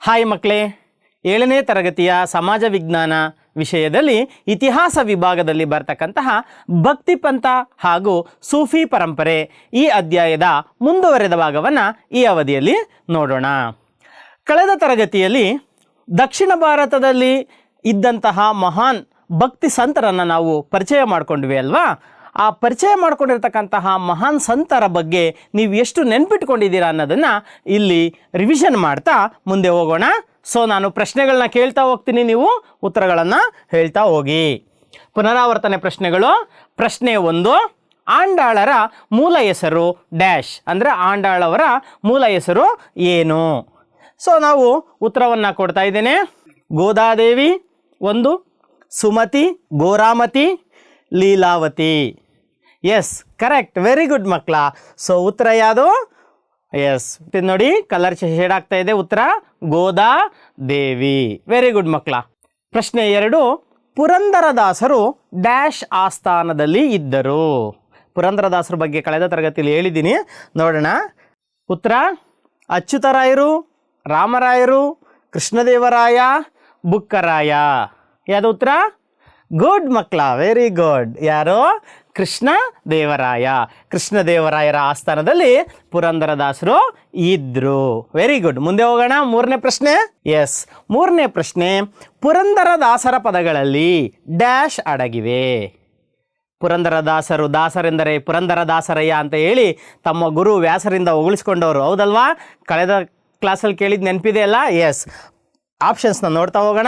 Hi ಮಕ್ಕಳೇ, ಏಳನೇ ತರಗತಿಯ ಸಮಾಜ ವಿಜ್ಞಾನ ವಿಷಯದಲ್ಲಿ ಇತಿಹಾಸ ವಿಭಾಗದಲ್ಲಿ ಬರ್ತಕ್ಕಂತಹ ಭಕ್ತಿಪಂಥ ಹಾಗೂ ಸೂಫಿ ಪರಂಪರೆ ಈ ಅಧ್ಯಾಯದ ಮುಂದುವರೆದ ಭಾಗವನ್ನು ಈ ಅವಧಿಯಲ್ಲಿ ನೋಡೋಣ. ಕಳೆದ ತರಗತಿಯಲ್ಲಿ ದಕ್ಷಿಣ ಭಾರತದಲ್ಲಿ ಇದ್ದಂತಹ ಮಹಾನ್ ಭಕ್ತಿ ಸಂತರನ್ನು ನಾವು ಪರಿಚಯ ಮಾಡಿಕೊಂಡ್ವಿ ಅಲ್ವಾ? ಆ ಪರಿಚಯ ಮಾಡಿಕೊಂಡಿರ್ತಕ್ಕಂತಹ ಮಹಾನ್ ಸಂತರ ಬಗ್ಗೆ ನೀವು ಎಷ್ಟು ನೆನ್ಪಿಟ್ಕೊಂಡಿದ್ದೀರಾ ಅನ್ನೋದನ್ನು ಇಲ್ಲಿ ರಿವಿಷನ್ ಮಾಡ್ತಾ ಮುಂದೆ ಹೋಗೋಣ. ಸೊ ನಾನು ಪ್ರಶ್ನೆಗಳನ್ನ ಕೇಳ್ತಾ ಹೋಗ್ತೀನಿ ನೀವು, ಉತ್ತರಗಳನ್ನು ಹೇಳ್ತಾ ಹೋಗಿ. ಪುನರಾವರ್ತನೆ ಪ್ರಶ್ನೆಗಳು. ಪ್ರಶ್ನೆ ಒಂದು, ಆಂಡಾಳರ ಮೂಲ ಹೆಸರು ಡ್ಯಾಶ್. ಅಂದರೆ ಆಂಡಾಳವರ ಮೂಲ ಹೆಸರು ಏನು? ಸೊ ನಾವು ಉತ್ತರವನ್ನು ಕೊಡ್ತಾ ಇದ್ದೇನೆ. ಗೋದಾದೇವಿ ಒಂದು, Sumati, Goramati, Leelavati. Yes correct very good ಮಕ್ಕಳ. ಸೊ ಉತ್ತರ ಯಾವುದು? ಎಸ್ ನೋಡಿ ಕಲರ್ ಶೇಡ್ ಆಗ್ತಾ ಇದೆ. ಉತ್ತರ, ಗೋದಾ ದೇವಿ. ವೆರಿ ಗುಡ್ ಮಕ್ಕಳ. ಪ್ರಶ್ನೆ ಎರಡು, ಪುರಂದರದಾಸರು ಡ್ಯಾಶ್ ಆಸ್ಥಾನದಲ್ಲಿ ಇದ್ದರು. ಪುರಂದರದಾಸರ ಬಗ್ಗೆ ಕಳೆದ ತರಗತಿಯಲ್ಲಿ ಹೇಳಿದ್ದೀನಿ. ನೋಡೋಣ. ಉತ್ತರ, ಅಚ್ಯುತರಾಯರು, ರಾಮರಾಯರು, ಕೃಷ್ಣದೇವರಾಯ, ಬುಕ್ಕರಾಯ. ಯಾವುದು ಉತ್ತರ? ಗುಡ್ ಮಕ್ಕಳ ವೆರಿ ಗುಡ್ ಯಾರು? ಕೃಷ್ಣ ದೇವರಾಯ. ಕೃಷ್ಣದೇವರಾಯರ ಆಸ್ಥಾನದಲ್ಲಿ ಪುರಂದರದಾಸರು ಇದ್ರು. ವೆರಿ ಗುಡ್ ಮುಂದೆ ಹೋಗೋಣ. ಮೂರನೇ ಪ್ರಶ್ನೆ. ಎಸ್ ಮೂರನೇ ಪ್ರಶ್ನೆ. ಪುರಂದರದಾಸರ ಪದಗಳಲ್ಲಿ ಡ್ಯಾಶ್ ಅಡಗಿವೆ. ಪುರಂದರದಾಸರು ದಾಸರೆಂದರೆ ಪುರಂದರದಾಸರಯ್ಯ ಅಂತ ಹೇಳಿ ತಮ್ಮ ಗುರು ವ್ಯಾಸರಿಂದ ಹೊಗಳಿಸ್ಕೊಂಡವರು. ಹೌದಲ್ವಾ? ಕಳೆದ ಕ್ಲಾಸಲ್ಲಿ ಕೇಳಿದ ನೆನಪಿದೆ ಅಲ್ಲ? ಎಸ್ ಆಪ್ಷನ್ಸ್ನ ನೋಡ್ತಾ ಹೋಗೋಣ.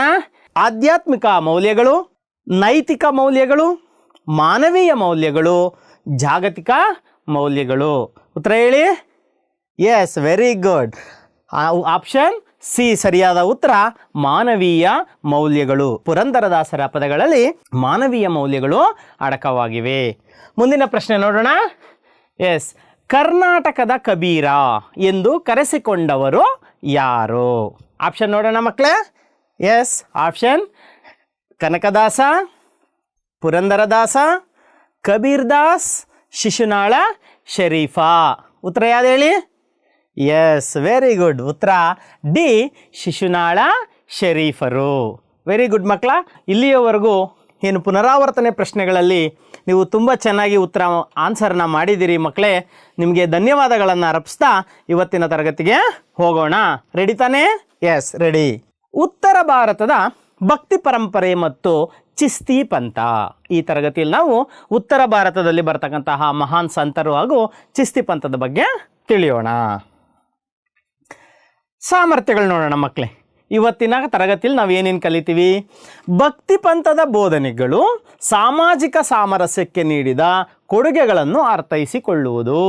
ಆಧ್ಯಾತ್ಮಿಕ ಮೌಲ್ಯಗಳು ನೈತಿಕ ಮೌಲ್ಯಗಳು, ಮಾನವೀಯ ಮೌಲ್ಯಗಳು, ಜಾಗತಿಕ ಮೌಲ್ಯಗಳು. ಉತ್ತರ ಹೇಳಿ? Yes very good option C ಸರಿಯಾದ ಉತ್ತರ, ಮಾನವೀಯ ಮೌಲ್ಯಗಳು. ಪುರಂದರದಾಸರ ಪದಗಳಲ್ಲಿ ಮಾನವೀಯ ಮೌಲ್ಯಗಳು ಅಡಕವಾಗಿವೆ. ಮುಂದಿನ ಪ್ರಶ್ನೆ ನೋಡೋಣ. ಎಸ್ ಕರ್ನಾಟಕದ ಕಬೀರ ಎಂದು ಕರೆಸಿಕೊಂಡವರು ಯಾರು? ಆಪ್ಷನ್ ನೋಡೋಣ ಮಕ್ಕಳೇ. Yes option Kanakadasa, Purandaradasa Kabir Das Shishunala, Sharifa. ಉತ್ತರ ಯಾವ್ದು ಹೇಳಿ? ಎಸ್ ವೆರಿ ಗುಡ್ ಉತ್ತರ ಡಿ, ಶಿಶುನಾಳ, ಶರೀಫರು. ವೆರಿ ಗುಡ್ ಮಕ್ಕಳ, ಇಲ್ಲಿಯವರೆಗೂ ಏನು ಪುನರಾವರ್ತನೆ ಪ್ರಶ್ನೆಗಳಲ್ಲಿ ನೀವು ತುಂಬ ಚೆನ್ನಾಗಿ ಉತ್ತರ ಆನ್ಸರ್ನ ಮಾಡಿದ್ದೀರಿ ಮಕ್ಕಳೇ. ನಿಮಗೆ ಧನ್ಯವಾದಗಳನ್ನು ಅರ್ಪಿಸ್ತಾ ಇವತ್ತಿನ ತರಗತಿಗೆ ಹೋಗೋಣ. ರೆಡಿ ತಾನೇ? ಎಸ್ ರೆಡಿ ಉತ್ತರ ಭಾರತದ ಭಕ್ತಿ ಪರಂಪರೆ ಮತ್ತು ಚಿಸ್ತಿ ಪಂಥ. ಈ ತರಗತಿಯಲ್ಲಿ ನಾವು ಉತ್ತರ ಭಾರತದಲ್ಲಿ ಬರ್ತಕ್ಕಂತಹ ಮಹಾನ್ ಸಂತರು ಹಾಗೂ ಚಿಸ್ತಿ ಪಂಥದ ಬಗ್ಗೆ ತಿಳಿಯೋಣ. ಸಾಮರ್ಥ್ಯಗಳು ನೋಡೋಣ ಮಕ್ಕಳೇ. ಇವತ್ತಿನ ತರಗತಿಯಲ್ಲಿ ನಾವು ಏನೇನು ಕಲಿತೀವಿ? ಭಕ್ತಿ ಪಂಥದ ಬೋಧನೆಗಳು ಸಾಮಾಜಿಕ ಸಾಮರಸ್ಯಕ್ಕೆ ನೀಡಿದ ಕೊಡುಗೆಗಳನ್ನು ಅರ್ಥೈಸಿಕೊಳ್ಳುವುದು.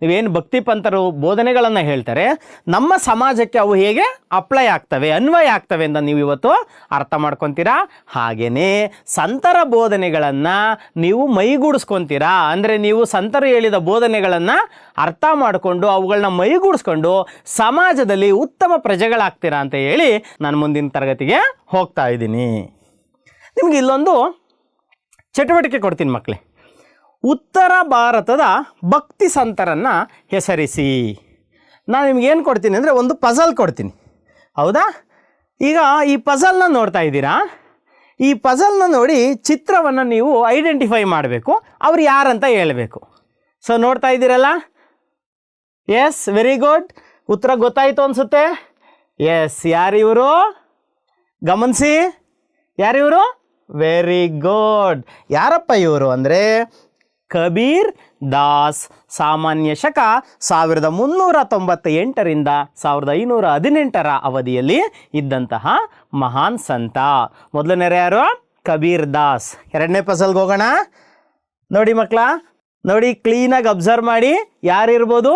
ನೀವೇನು ಭಕ್ತಿ ಪಂಥರು ಬೋಧನೆಗಳನ್ನು ಹೇಳ್ತಾರೆ, ನಮ್ಮ ಸಮಾಜಕ್ಕೆ ಅವು ಹೇಗೆ ಅಪ್ಲೈ ಆಗ್ತವೆ, ಅನ್ವಯ ಆಗ್ತವೆ ಅಂತ ನೀವು ಇವತ್ತು ಅರ್ಥ ಮಾಡ್ಕೊತೀರಾ? ಹಾಗೆಯೇ ಸಂತರ ಬೋಧನೆಗಳನ್ನು ನೀವು ಮೈಗೂಡಿಸ್ಕೊತೀರಾ? ಅಂದರೆ ನೀವು ಸಂತರು ಹೇಳಿದ ಬೋಧನೆಗಳನ್ನು ಅರ್ಥ ಮಾಡಿಕೊಂಡು ಅವುಗಳನ್ನ ಮೈಗೂಡಿಸ್ಕೊಂಡು ಸಮಾಜದಲ್ಲಿ ಉತ್ತಮ ಪ್ರಜೆಗಳಾಗ್ತೀರಾ ಅಂತ ಹೇಳಿ ನಾನು ಮುಂದಿನ ತರಗತಿಗೆ ಹೋಗ್ತಾ ಇದ್ದೀನಿ. ನಿಮಗೆ ಇಲ್ಲೊಂದು ಚಟುವಟಿಕೆ ಕೊಡ್ತೀನಿ ಮಕ್ಕಳೇ ಉತ್ತರ ಭಾರತದ ಭಕ್ತಿ ಸಂತರನ್ನು ಹೆಸರಿಸಿ. ನಾನು ನಿಮ್ಗೆ ಏನು ಕೊಡ್ತೀನಿ ಅಂದರೆ ಒಂದು ಪಜಲ್ ಕೊಡ್ತೀನಿ. ಹೌದಾ? ಈಗ ಈ ಪಜಲ್ನ ನೋಡ್ತಾ ಇದ್ದೀರಾ? ಈ ಪಜಲ್ನ ನೋಡಿ ಚಿತ್ರವನ್ನು ನೀವು ಐಡೆಂಟಿಫೈ ಮಾಡಬೇಕು. ಅವ್ರು ಯಾರಂತ ಹೇಳಬೇಕು. ಸೊ ನೋಡ್ತಾ ಇದ್ದೀರಲ್ಲ? ಎಸ್ ವೆರಿ ಗುಡ್ ಉತ್ತರ ಗೊತ್ತಾಯಿತು ಅನಿಸುತ್ತೆ? ಎಸ್ ಯಾರಿವರು ಗಮನಿಸಿ. ಯಾರಿವರು ವೆರಿ ಗುಡ್ ಯಾರಪ್ಪ ಇವರು ಅಂದರೆ ಕಬೀರ್ ದಾಸ್. ಸಾಮಾನ್ಯ ಶಕ ಸಾವಿರದ ಮುನ್ನೂರ ತೊಂಬತ್ತ ಎಂಟರಿಂದ ಸಾವಿರದ ಐನೂರ ಹದಿನೆಂಟರ ಅವಧಿಯಲ್ಲಿ ಇದ್ದಂತಹ ಮಹಾನ್ ಸಂತ. ಮೊದಲನೇ ಯಾರು? ಕಬೀರ್ ದಾಸ್. ಎರಡನೇ ಪಸಲ್ಗೆ ಹೋಗೋಣ. ನೋಡಿ ಮಕ್ಕಳ ನೋಡಿ ಕ್ಲೀನಾಗಿ ಅಬ್ಸರ್ವ್ ಮಾಡಿ. ಯಾರಿರ್ಬೋದು?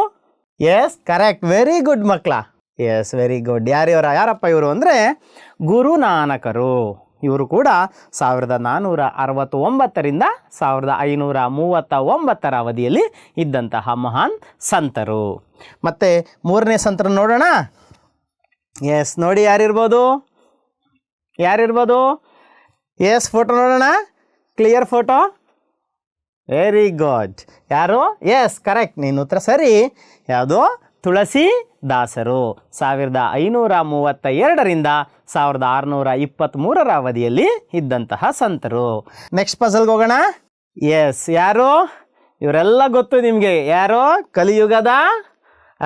ಎಸ್ ಕರೆಕ್ಟ್ ವೆರಿ ಗುಡ್ ಮಕ್ಕಳ ಎಸ್ ವೆರಿ ಗುಡ್ ಯಾರಿವರ ಯಾರಪ್ಪ ಇವರು ಅಂದರೆ ಗುರುನಾನಕರು. ಇವರು ಕೂಡ ಸಾವಿರದ ನಾನ್ನೂರ ಅರವತ್ತೊಂಬತ್ತರಿಂದ ಸಾವಿರದ ಐನೂರ ಮೂವತ್ತ ಒಂಬತ್ತರ ಅವಧಿಯಲ್ಲಿ ಇದ್ದಂತಹ ಮಹಾನ್ ಸಂತರು. ಮತ್ತು ಮೂರನೇ ಸಂತರು ನೋಡೋಣ. ಎಸ್ ನೋಡಿ ಯಾರಿರ್ಬೋದು? ಯಾರಿರ್ಬೋದು? ಎಸ್ ಫೋಟೋ ನೋಡೋಣ. ಕ್ಲಿಯರ್ ಫೋಟೋ ವೆರಿ ಗುಡ್ ಯಾರು? ಎಸ್ ಕರೆಕ್ಟ್ ನೀನು ಉತ್ತರ ಸರಿ. ಯಾವುದು? ತುಳಸಿ ದಾಸರು. ಸಾವಿರದ ಐನೂರ ಮೂವತ್ತ ಎರಡರಿಂದ ಸಾವಿರದ ಆರುನೂರ ಇಪ್ಪತ್ತ್ಮೂರರ ಅವಧಿಯಲ್ಲಿ ಇದ್ದಂತಹ ಸಂತರು. ನೆಕ್ಸ್ಟ್ ಪಸಲ್ಗೆ ಹೋಗೋಣ. ಎಸ್ ಯಾರು? ಇವರೆಲ್ಲ ಗೊತ್ತು ನಿಮಗೆ. ಯಾರು? ಕಲಿಯುಗದ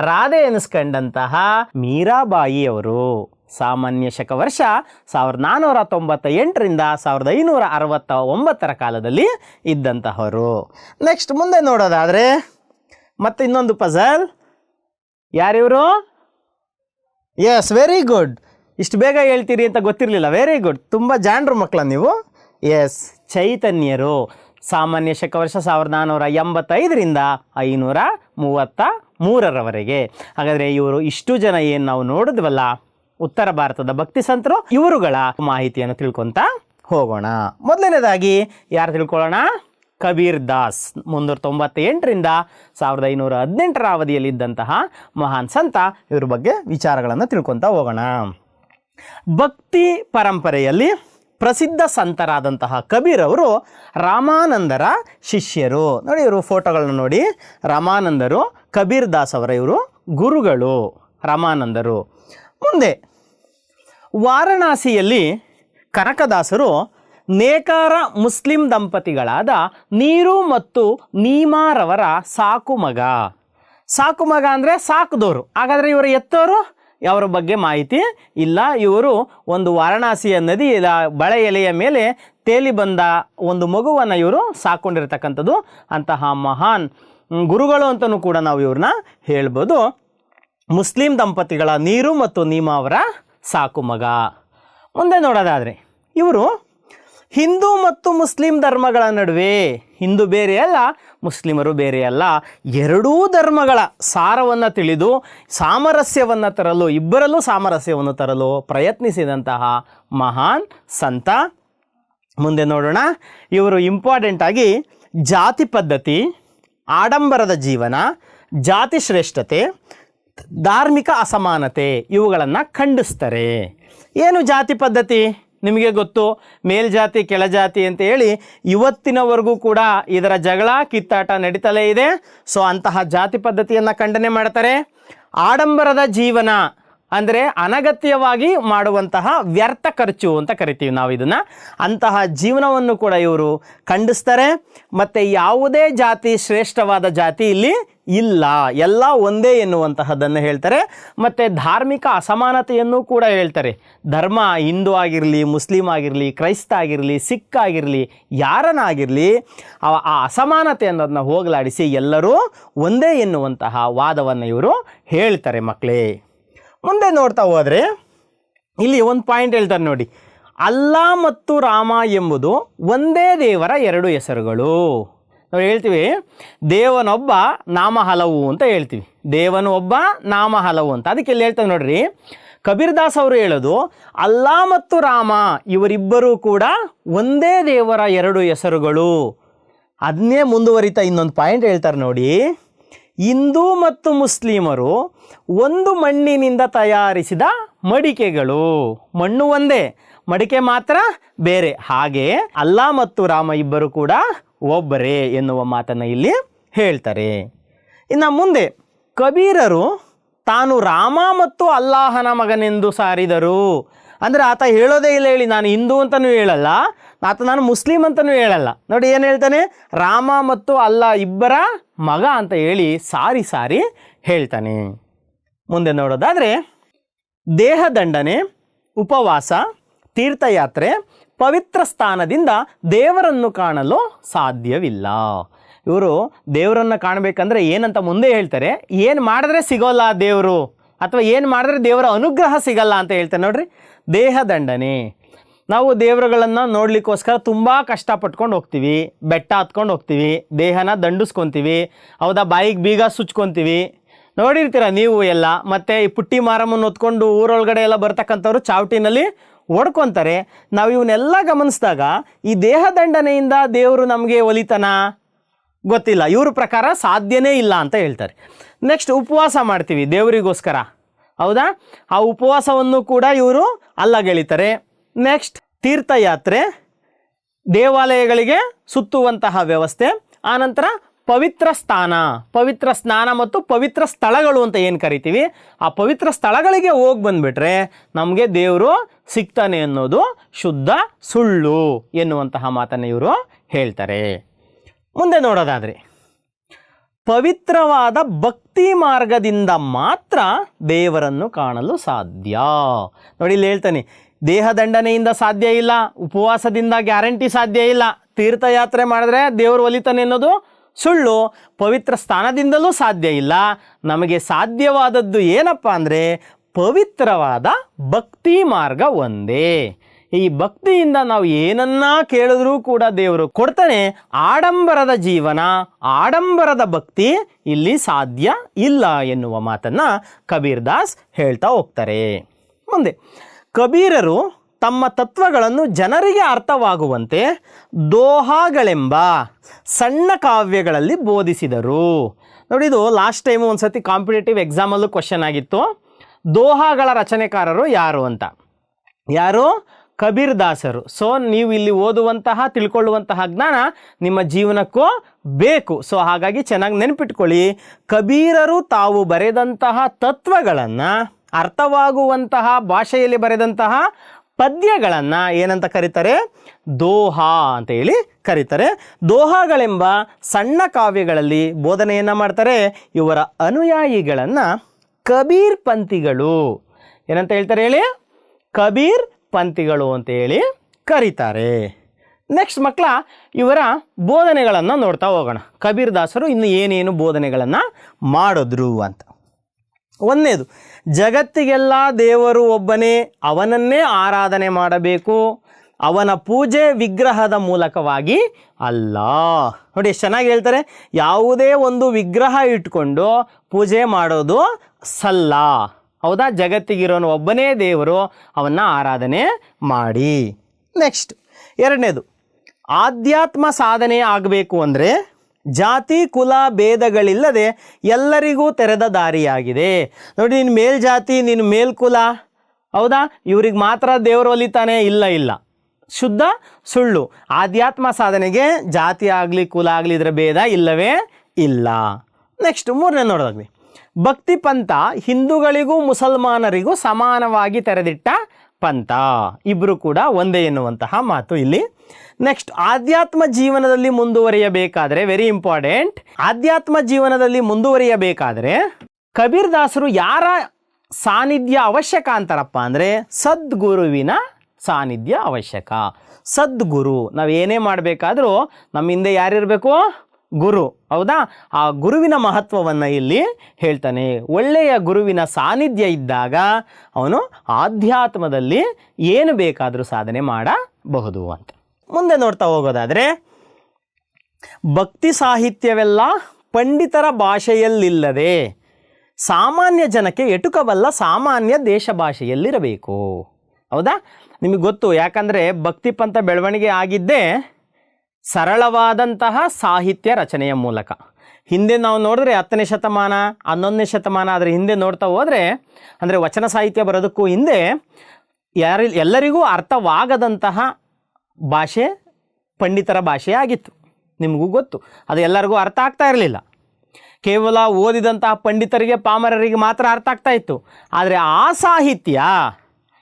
ರಾಧೆ ಎನಿಸ್ಕೊಂಡಂತಹ ಮೀರಾಬಾಯಿ ಅವರು. ಸಾಮಾನ್ಯ ಶಕ ವರ್ಷ ಸಾವಿರದ ನಾನ್ನೂರ ತೊಂಬತ್ತ ಎಂಟರಿಂದ ಸಾವಿರದ ಐನೂರ ಅರವತ್ತ ಒಂಬತ್ತರ ಕಾಲದಲ್ಲಿ ಇದ್ದಂತಹವರು. ನೆಕ್ಸ್ಟ್ ಮುಂದೆ ನೋಡೋದಾದರೆ ಮತ್ತೆ ಇನ್ನೊಂದು ಪಜಲ್ ಯಾರಿವರು ಎಸ್ ವೆರಿ ಗುಡ್ ಇಷ್ಟು ಬೇಗ ಹೇಳ್ತೀರಿ ಅಂತ ಗೊತ್ತಿರಲಿಲ್ಲ. ವೆರಿ ಗುಡ್ ತುಂಬ ಜಾಣರು ಮಕ್ಕಳ ನೀವು. ಎಸ್ ಚೈತನ್ಯರು. ಸಾಮಾನ್ಯ ಶಕ ವರ್ಷ ಸಾವಿರದ ನಾನ್ನೂರ ಎಂಬತ್ತೈದರಿಂದ ಐನೂರ ಮೂವತ್ತ ಮೂರರವರೆಗೆ. ಹಾಗಾದರೆ ಇವರು ಇಷ್ಟು ಜನ ಏನು ನಾವು ನೋಡಿದ್ವಲ್ಲ? ಉತ್ತರ ಭಾರತದ ಭಕ್ತಿ ಸಂತರು ಇವರುಗಳ ಮಾಹಿತಿಯನ್ನು ತಿಳ್ಕೊತಾ ಹೋಗೋಣ. ಮೊದಲನೇದಾಗಿ ಯಾರು ತಿಳ್ಕೊಳ್ಳೋಣ? ಕಬೀರ್ ದಾಸ್ ಮುನ್ನೂರ ತೊಂಬತ್ತೆಂಟರಿಂದ ಸಾವಿರದ ಐನೂರ ಹದಿನೆಂಟರ ಅವಧಿಯಲ್ಲಿದ್ದಂತಹ ಮಹಾನ್ ಸಂತ. ಇವ್ರ ಬಗ್ಗೆ ವಿಚಾರಗಳನ್ನು ತಿಳ್ಕೊತಾ ಹೋಗೋಣ. ಭಕ್ತಿ ಪರಂಪರೆಯಲ್ಲಿ ಪ್ರಸಿದ್ಧ ಸಂತರಾದಂತಹ ಕಬೀರ್ ಅವರು ರಾಮಾನಂದರ ಶಿಷ್ಯರು. ನೋಡಿ ಇವರು ಫೋಟೋಗಳನ್ನ ನೋಡಿ. ರಾಮಾನಂದರು, ಕಬೀರ್ ದಾಸ್ ಅವರ ಇವರು ಗುರುಗಳು, ರಾಮಾನಂದರು. ಮುಂದೆ ವಾರಣಾಸಿಯಲ್ಲಿ ಕನಕದಾಸರು ನೇಕಾರ ಮುಸ್ಲಿಂ ದಂಪತಿಗಳಾದ ನೀರು ಮತ್ತು ನೀಮಾರವರ ಸಾಕು ಮಗ. ಸಾಕು ಮಗ ಅಂದರೆ ಸಾಕದವರು ಹಾಗಾದರೆ ಇವರು ಎತ್ತೋರು? ಅವರ ಬಗ್ಗೆ ಮಾಹಿತಿ ಇಲ್ಲ. ಇವರು ಒಂದು ವಾರಣಾಸಿಯ ನದಿ ಬಳೆ ಎಲೆಯ ಮೇಲೆ ತೇಲಿ ಬಂದ ಒಂದು ಮಗುವನ್ನು ಇವರು ಸಾಕೊಂಡಿರ್ತಕ್ಕಂಥದ್ದು. ಅಂತಹ ಮಹಾನ್ ಗುರುಗಳು ಅಂತಲೂ ಕೂಡ ನಾವು ಇವ್ರನ್ನ ಹೇಳ್ಬೋದು. ಮುಸ್ಲಿಂ ದಂಪತಿಗಳ ನೀರು ಮತ್ತು ನೀಮ ಅವರ ಸಾಕು ಮಗ. ಮುಂದೆ ನೋಡೋದಾದರೆ ಇವರು ಹಿಂದೂ ಮತ್ತು ಮುಸ್ಲಿಂ ಧರ್ಮಗಳ ನಡುವೆ. ಹಿಂದೂ ಬೇರೆಯಲ್ಲ ಮುಸ್ಲಿಮರು ಬೇರೆಯಲ್ಲ ಎರಡೂ ಧರ್ಮಗಳ ಸಾರವನ್ನು ತಿಳಿದು, ಸಾಮರಸ್ಯವನ್ನು ತರಲು, ಇಬ್ಬರಲ್ಲೂ ಸಾಮರಸ್ಯವನ್ನು ತರಲು ಪ್ರಯತ್ನಿಸಿದಂತಹ ಮಹಾನ್ ಸಂತ. ಮುಂದೆ ನೋಡೋಣ. ಇವರು ಇಂಪಾರ್ಟೆಂಟಾಗಿ ಜಾತಿ ಪದ್ಧತಿ, ಆಡಂಬರದ ಜೀವನ, ಜಾತಿ ಶ್ರೇಷ್ಠತೆ, ಧಾರ್ಮಿಕ ಅಸಮಾನತೆ ಇವುಗಳನ್ನು ಖಂಡಿಸ್ತಾರೆ. ಏನು ಜಾತಿ ಪದ್ಧತಿ? ನಿಮಗೆ ಗೊತ್ತು ಮೇಲ್ಜಾತಿ ಕೆಳಜಾತಿ ಅಂತ ಹೇಳಿ ಇವತ್ತಿನವರೆಗೂ ಕೂಡ ಇದರ ಜಗಳ, ಕಿತ್ತಾಟ ನಡೀತಲೇ ಇದೆ. ಸೊ ಅಂತಹ ಜಾತಿ ಪದ್ಧತಿಯನ್ನು ಖಂಡನೆ ಮಾಡ್ತಾರೆ. ಆಡಂಬರದ ಜೀವನ ಅಂದರೆ ಅನಗತ್ಯವಾಗಿ ಮಾಡುವಂತಹ ವ್ಯರ್ಥ ಖರ್ಚು ಅಂತ ಕರಿತೀವಿ ನಾವು ಇದನ್ನು. ಅಂತಹ ಜೀವನವನ್ನು ಕೂಡ ಇವರು ಖಂಡಿಸ್ತಾರೆ. ಮತ್ತು ಯಾವುದೇ ಜಾತಿ ಶ್ರೇಷ್ಠವಾದ ಜಾತಿ ಇಲ್ಲಿ ಇಲ್ಲ. ಎಲ್ಲ ಒಂದೇ ಎನ್ನುವಂತಹದ್ದನ್ನು ಹೇಳ್ತಾರೆ. ಮತ್ತು ಧಾರ್ಮಿಕ ಅಸಮಾನತೆಯನ್ನು ಕೂಡ ಹೇಳ್ತಾರೆ. ಧರ್ಮ ಹಿಂದೂ ಆಗಿರಲಿ, ಮುಸ್ಲಿಂ ಆಗಿರಲಿ, ಕ್ರೈಸ್ತ ಆಗಿರಲಿ, ಸಿಖ್ ಆಗಿರಲಿ, ಯಾರನ್ನಾಗಿರಲಿ ಆ ಆ ಅಸಮಾನತೆ ಅನ್ನೋದನ್ನ ಹೋಗಲಾಡಿಸಿ ಎಲ್ಲರೂ ಒಂದೇ ಎನ್ನುವಂತಹ ವಾದವನ್ನು ಇವರು ಹೇಳ್ತಾರೆ ಮಕ್ಕಳೇ ಮುಂದೆ ನೋಡ್ತಾ ಹೋದರೆ ಇಲ್ಲಿ ಒಂದು ಪಾಯಿಂಟ್ ಹೇಳ್ತಾರೆ ನೋಡಿ. ಅಲ್ಲಾ ಮತ್ತು ರಾಮ ಎಂಬುದು ಒಂದೇ ದೇವರ ಎರಡು ಹೆಸರುಗಳು. ನಾವು ಹೇಳ್ತೀವಿ, ದೇವನೊಬ್ಬ ನಾಮ ಹಲವು ಅಂತ ಹೇಳ್ತೀವಿ. ದೇವನು ಒಬ್ಬ, ನಾಮ ಹಲವು ಅಂತ. ಅದಕ್ಕೆ ಇಲ್ಲಿ ಹೇಳ್ತೇವೆ ನೋಡ್ರಿ, ಕಬೀರ್ದಾಸ್ ಅವರು ಹೇಳೋದು, ಅಲ್ಲಾ ಮತ್ತು ರಾಮ ಇವರಿಬ್ಬರೂ ಕೂಡ ಒಂದೇ ದೇವರ ಎರಡು ಹೆಸರುಗಳು. ಅದನ್ನೇ ಮುಂದುವರಿತಾ ಇನ್ನೊಂದು ಪಾಯಿಂಟ್ ಹೇಳ್ತಾರೆ ನೋಡಿ. ಹಿಂದೂ ಮತ್ತು ಮುಸ್ಲಿಮರು ಒಂದು ಮಣ್ಣಿನಿಂದ ತಯಾರಿಸಿದ ಮಡಿಕೆಗಳು. ಮಣ್ಣು ಒಂದೇ, ಮಡಿಕೆ ಮಾತ್ರ ಬೇರೆ. ಹಾಗೆ ಅಲ್ಲಾ ಮತ್ತು ರಾಮ ಇಬ್ಬರು ಕೂಡ ಒಬ್ಬರೇ ಎನ್ನುವ ಮಾತನ್ನು ಇಲ್ಲಿ ಹೇಳ್ತಾರೆ. ಇನ್ನು ಮುಂದೆ, ಕಬೀರರು ತಾನು ರಾಮ ಮತ್ತು ಅಲ್ಲಾಹನ ಮಗನೆಂದು ಸಾರಿದರು. ಅಂದರೆ ಆತ ಹೇಳೋದೇ ಇಲ್ಲ ಹೇಳಿ, ನಾನು ಹಿಂದೂ ಅಂತಲೂ ಹೇಳಲ್ಲ. ಆತ ನಾನು ಮುಸ್ಲಿಂ ಅಂತಲೂ ಹೇಳಲ್ಲ. ನೋಡಿ ಏನು ಹೇಳ್ತಾನೆ? ರಾಮ ಮತ್ತು ಅಲ್ಲ ಇಬ್ಬರ ಮಗ ಅಂತ ಹೇಳಿ ಸಾರಿ ಸಾರಿ ಹೇಳ್ತಾನೆ. ಮುಂದೆ ನೋಡೋದಾದರೆ ದೇಹದಂಡನೆ ಉಪವಾಸ, ತೀರ್ಥಯಾತ್ರೆ, ಪವಿತ್ರ ಸ್ಥಾನದಿಂದ ದೇವರನ್ನು ಕಾಣಲು ಸಾಧ್ಯವಿಲ್ಲ. ಇವರು ದೇವರನ್ನು ಕಾಣಬೇಕಂದ್ರೆ ಏನಂತ ಮುಂದೆ ಹೇಳ್ತಾರೆ, ಏನು ಮಾಡಿದ್ರೆ ಸಿಗೋಲ್ಲ ದೇವರು, ಅಥವಾ ಏನು ಮಾಡಿದ್ರೆ ದೇವರ ಅನುಗ್ರಹ ಸಿಗಲ್ಲ ಅಂತ ಹೇಳ್ತಾರೆ ನೋಡ್ರಿ. ದೇಹದಂಡನೆ ನಾವು ದೇವರುಗಳನ್ನು ನೋಡಲಿಕ್ಕೋಸ್ಕರ ತುಂಬ ಕಷ್ಟಪಟ್ಕೊಂಡು ಹೋಗ್ತೀವಿ. ಬೆಟ್ಟ ಹತ್ಕೊಂಡು ಹೋಗ್ತೀವಿ. ದೇಹನ ದಂಡಿಸ್ಕೊತೀವಿ. ಹೌದಾ? ಬಾಯಿಗೆ ಬೀಗ ಸುಚ್ಕೊತೀವಿ. ನೋಡಿರ್ತೀರ ನೀವು ಎಲ್ಲ? ಮತ್ತೆ ಈ ಪುಟ್ಟಿ ಮಾರಮ್ಮನ ಹೊತ್ಕೊಂಡು ಊರೊಳಗಡೆ ಎಲ್ಲ ಬರ್ತಕ್ಕಂಥವ್ರು ಚಾವಟಿನಲ್ಲಿ ಓಡ್ಕೊಂತಾರೆ. ನಾವು ಇವನ್ನೆಲ್ಲ ಗಮನಿಸಿದಾಗ ಈ ದೇಹ ದಂಡನೆಯಿಂದ ದೇವರು ನಮಗೆ ಒಲಿತನ? ಗೊತ್ತಿಲ್ಲ. ಇವ್ರ ಪ್ರಕಾರ ಸಾಧ್ಯನೇ ಇಲ್ಲ ಅಂತ ಹೇಳ್ತಾರೆ. ನೆಕ್ಸ್ಟ್ ಉಪವಾಸ ಮಾಡ್ತೀವಿ ದೇವರಿಗೋಸ್ಕರ. ಹೌದಾ? ಆ ಉಪವಾಸವನ್ನು ಕೂಡ ಇವರು ಅಲ್ಲಗೆಳಿತಾರೆ. ನೆಕ್ಸ್ಟ್ ತೀರ್ಥಯಾತ್ರೆ, ದೇವಾಲಯಗಳಿಗೆ ಸುತ್ತುವಂತಹ ವ್ಯವಸ್ಥೆ. ಆನಂತರ ಪವಿತ್ರ ಸ್ಥಾನ, ಪವಿತ್ರ ಸ್ನಾನ ಮತ್ತು ಪವಿತ್ರ ಸ್ಥಳಗಳು ಅಂತ ಏನು ಕರಿತೀವಿ? ಆ ಪವಿತ್ರ ಸ್ಥಳಗಳಿಗೆ ಹೋಗಿ ಬಂದುಬಿಟ್ರೆ ನಮಗೆ ದೇವರು ಸಿಗ್ತಾನೆ ಅನ್ನೋದು ಶುದ್ಧ ಸುಳ್ಳು ಎನ್ನುವಂತಹ ಮಾತನ್ನು ಇವರು ಹೇಳ್ತಾರೆ. ಮುಂದೆ ನೋಡೋದಾದ್ರೆ, ಪವಿತ್ರವಾದ ಭಕ್ತಿ ಮಾರ್ಗದಿಂದ ಮಾತ್ರ ದೇವರನ್ನು ಕಾಣಲು ಸಾಧ್ಯ. ನೋಡಿ, ಇಲ್ಲಿ ಹೇಳ್ತಾನೆ ದೇಹದಂಡನೆಯಿಂದ ಸಾಧ್ಯ ಇಲ್ಲ, ಉಪವಾಸದಿಂದ ಗ್ಯಾರಂಟಿ ಸಾಧ್ಯ ಇಲ್ಲ, ತೀರ್ಥಯಾತ್ರೆ ಮಾಡಿದ್ರೆ ದೇವರು ಒಲಿತಾನೆ ಅನ್ನೋದು ಸುಳ್ಳು, ಪವಿತ್ರ ಸ್ಥಾನದಿಂದಲೂ ಸಾಧ್ಯ ಇಲ್ಲ. ನಮಗೆ ಸಾಧ್ಯವಾದದ್ದು ಏನಪ್ಪ ಅಂದರೆ ಪವಿತ್ರವಾದ ಭಕ್ತಿ ಮಾರ್ಗ ಒಂದೇ. ಈ ಭಕ್ತಿಯಿಂದ ನಾವು ಏನನ್ನ ಕೇಳಿದ್ರೂ ಕೂಡ ದೇವರು ಕೊಡ್ತಾನೆ. ಆಡಂಬರದ ಜೀವನ, ಆಡಂಬರದ ಭಕ್ತಿ ಇಲ್ಲಿ ಸಾಧ್ಯ ಇಲ್ಲ ಎನ್ನುವ ಮಾತನ್ನ ಕಬೀರ್ ದಾಸ್ ಹೇಳ್ತಾ ಹೋಗ್ತಾರೆ. ಮುಂದೆ ಕಬೀರರು ತಮ್ಮ ತತ್ವಗಳನ್ನು ಜನರಿಗೆ ಅರ್ಥವಾಗುವಂತೆ ದೋಹಾಗಳೆಂಬ ಸಣ್ಣ ಕಾವ್ಯಗಳಲ್ಲಿ ಬೋಧಿಸಿದರು. ನೋಡಿ ಇದು ಲಾಸ್ಟ್ ಒಂದು ಸತಿ ಕಾಂಪಿಟೇಟಿವ್ ಎಕ್ಸಾಮಲ್ಲೂ ಕ್ವಶನ್ ಆಗಿತ್ತು. ದೋಹಾಗಳ ರಚನೆಕಾರರು ಯಾರು ಅಂತ? ಯಾರು? ಕಬೀರ್ ದಾಸರು. ಸೊ ನೀವು ಇಲ್ಲಿ ಓದುವಂತಹ, ತಿಳ್ಕೊಳ್ಳುವಂತಹ ಜ್ಞಾನ ನಿಮ್ಮ ಜೀವನಕ್ಕೂ ಬೇಕು. ಸೊ ಹಾಗಾಗಿ ಚೆನ್ನಾಗಿ ನೆನಪಿಟ್ಕೊಳ್ಳಿ. ಕಬೀರರು ತಾವು ಬರೆದಂತಹ ತತ್ವಗಳನ್ನು ಅರ್ಥವಾಗುವಂತಹ ಭಾಷೆಯಲ್ಲಿ ಬರೆದಂತಹ ಪದ್ಯಗಳನ್ನು ಏನಂತ ಕರೀತಾರೆ? ದೋಹಾ ಅಂತ ಹೇಳಿ ಕರೀತಾರೆ. ದೋಹಾಗಳೆಂಬ ಸಣ್ಣ ಕಾವ್ಯಗಳಲ್ಲಿ ಬೋಧನೆಯನ್ನು ಮಾಡ್ತಾರೆ. ಇವರ ಅನುಯಾಯಿಗಳನ್ನು ಕಬೀರ್ ಪಂಥಿಗಳು ಏನಂತ ಹೇಳ್ತಾರೆ ಹೇಳಿ? ಕಬೀರ್ ಪಂಥಿಗಳು ಅಂತ ಹೇಳಿ ಕರೀತಾರೆ. ನೆಕ್ಸ್ಟ್ ಮಕ್ಕಳ ಇವರ ಬೋಧನೆಗಳನ್ನು ನೋಡ್ತಾ ಹೋಗೋಣ. ಕಬೀರ್ ದಾಸರು ಇನ್ನು ಏನೇನು ಬೋಧನೆಗಳನ್ನು ಮಾಡಿದ್ರು ಅಂತ. ಒಂದನೇದು, ಜಗತ್ತಿಗೆಲ್ಲ ದೇವರು ಒಬ್ಬನೇ, ಅವನನ್ನೇ ಆರಾಧನೆ ಮಾಡಬೇಕು. ಅವನ ಪೂಜೆ ವಿಗ್ರಹದ ಮೂಲಕವಾಗಿ ಅಲ್ಲ. ನೋಡಿ ಎಷ್ಟು ಚೆನ್ನಾಗಿ ಹೇಳ್ತಾರೆ, ಯಾವುದೇ ಒಂದು ವಿಗ್ರಹ ಇಟ್ಕೊಂಡು ಪೂಜೆ ಮಾಡೋದು ಸಲ್ಲ. ಹೌದಾ? ಜಗತ್ತಿಗಿರೋನು ಒಬ್ಬನೇ ದೇವರು, ಅವನ್ನ ಆರಾಧನೆ ಮಾಡಿ. ನೆಕ್ಸ್ಟ್, ಎರಡನೇದು, ಆಧ್ಯಾತ್ಮ ಸಾಧನೆ ಆಗಬೇಕು ಅಂದರೆ ಜಾತಿ, ಕುಲ ಭೇದಗಳಿಲ್ಲದೆ ಎಲ್ಲರಿಗೂ ತೆರೆದ ದಾರಿಯಾಗಿದೆ. ನೋಡಿ, ನೀನು ಮೇಲ್ಜಾತಿ ನೀನು ಮೇಲ್ಕುಲ ಹೌದಾ? ಇವ್ರಿಗೆ ಮಾತ್ರ ದೇವರು ಒಲಿತಾನೆ? ಇಲ್ಲ ಇಲ್ಲ. ಶುದ್ಧ ಸುಳ್ಳು. ಆಧ್ಯಾತ್ಮ ಸಾಧನೆಗೆ ಜಾತಿ ಆಗಲಿ, ಕುಲ ಆಗಲಿ ಇದರ ಭೇದ ಇಲ್ಲವೇ ಇಲ್ಲ. ನೆಕ್ಸ್ಟ್ ಮೂರನೇ ನೋಡೋದಾಗ್ಲಿ. ಭಕ್ತಿ ಪಂಥ ಹಿಂದೂಗಳಿಗೂ ಮುಸಲ್ಮಾನರಿಗೂ ಸಮಾನವಾಗಿ ತೆರೆದಿಟ್ಟ ಪಂಥ ಇಬ್ಬರು ಕೂಡ ಒಂದೇ ಎನ್ನುವಂತಹ ಮಾತು ಇಲ್ಲಿ. ನೆಕ್ಸ್ಟ್ ಆಧ್ಯಾತ್ಮ ಜೀವನದಲ್ಲಿ ಮುಂದುವರಿಯಬೇಕಾದರೆ ವೆರಿ ಇಂಪಾರ್ಟೆಂಟ್ ಆಧ್ಯಾತ್ಮ ಜೀವನದಲ್ಲಿ ಮುಂದುವರಿಯಬೇಕಾದರೆ ಕಬೀರ್ ದಾಸರು ಯಾರ ಸಾನ್ನಿಧ್ಯ ಅವಶ್ಯಕ ಅಂತಾರಪ್ಪ ಅಂದರೆ ಸದ್ಗುರುವಿನ ಸಾನ್ನಿಧ್ಯ ಅವಶ್ಯಕ. ಸದ್ಗುರು, ನಾವು ಏನೇ ಮಾಡಬೇಕಾದ್ರೂ ನಮ್ಮ ಹಿಂದೆ ಯಾರಿರಬೇಕು? ಗುರು. ಹೌದಾ? ಆ ಗುರುವಿನ ಮಹತ್ವವನ್ನು ಇಲ್ಲಿ ಹೇಳ್ತಾನೆ. ಒಳ್ಳೆಯ ಗುರುವಿನ ಸಾನ್ನಿಧ್ಯ ಇದ್ದಾಗ ಅವನು ಆಧ್ಯಾತ್ಮದಲ್ಲಿ ಏನು ಬೇಕಾದರೂ ಸಾಧನೆ ಮಾಡಬಹುದು ಅಂತ. ಮುಂದೆ ನೋಡ್ತಾ ಹೋಗೋದಾದರೆ, ಭಕ್ತಿ ಸಾಹಿತ್ಯವೆಲ್ಲ ಪಂಡಿತರ ಭಾಷೆಯಲ್ಲಿಲ್ಲದೆ ಸಾಮಾನ್ಯ ಜನಕ್ಕೆ ಎಟುಕಬಲ್ಲ ಸಾಮಾನ್ಯ ದೇಶ ಭಾಷೆಯಲ್ಲಿರಬೇಕು. ಹೌದಾ? ನಿಮಗೆ ಗೊತ್ತು, ಯಾಕಂದರೆ ಭಕ್ತಿ ಪಂಥ ಬೆಳವಣಿಗೆ ಆಗಿದ್ದೇ ಸರಳವಾದಂತಹ ಸಾಹಿತ್ಯ ರಚನೆಯ ಮೂಲಕ. ಹಿಂದೆ ನಾವು ನೋಡಿದ್ರೆ ಹತ್ತನೇ ಶತಮಾನ, ಹನ್ನೊಂದನೇ ಶತಮಾನ ಅದರ ಹಿಂದೆ ನೋಡ್ತಾ ಹೋದರೆ, ಅಂದರೆ ವಚನ ಸಾಹಿತ್ಯ ಬರೋದಕ್ಕೂ ಹಿಂದೆ ಯಾರಿ ಎಲ್ಲರಿಗೂ ಅರ್ಥವಾಗದಂತಹ ಭಾಷೆ ಪಂಡಿತರ ಭಾಷೆ ಆಗಿತ್ತು. ನಿಮಗೂ ಗೊತ್ತು. ಅದು ಎಲ್ಲರಿಗೂ ಅರ್ಥ ಆಗ್ತಾ ಇರಲಿಲ್ಲ. ಕೇವಲ ಓದಿದಂತಹ ಪಂಡಿತರಿಗೆ, ಪಾಮರರಿಗೆ ಮಾತ್ರ ಅರ್ಥ ಆಗ್ತಾ ಇತ್ತು. ಆದರೆ ಆ ಸಾಹಿತ್ಯ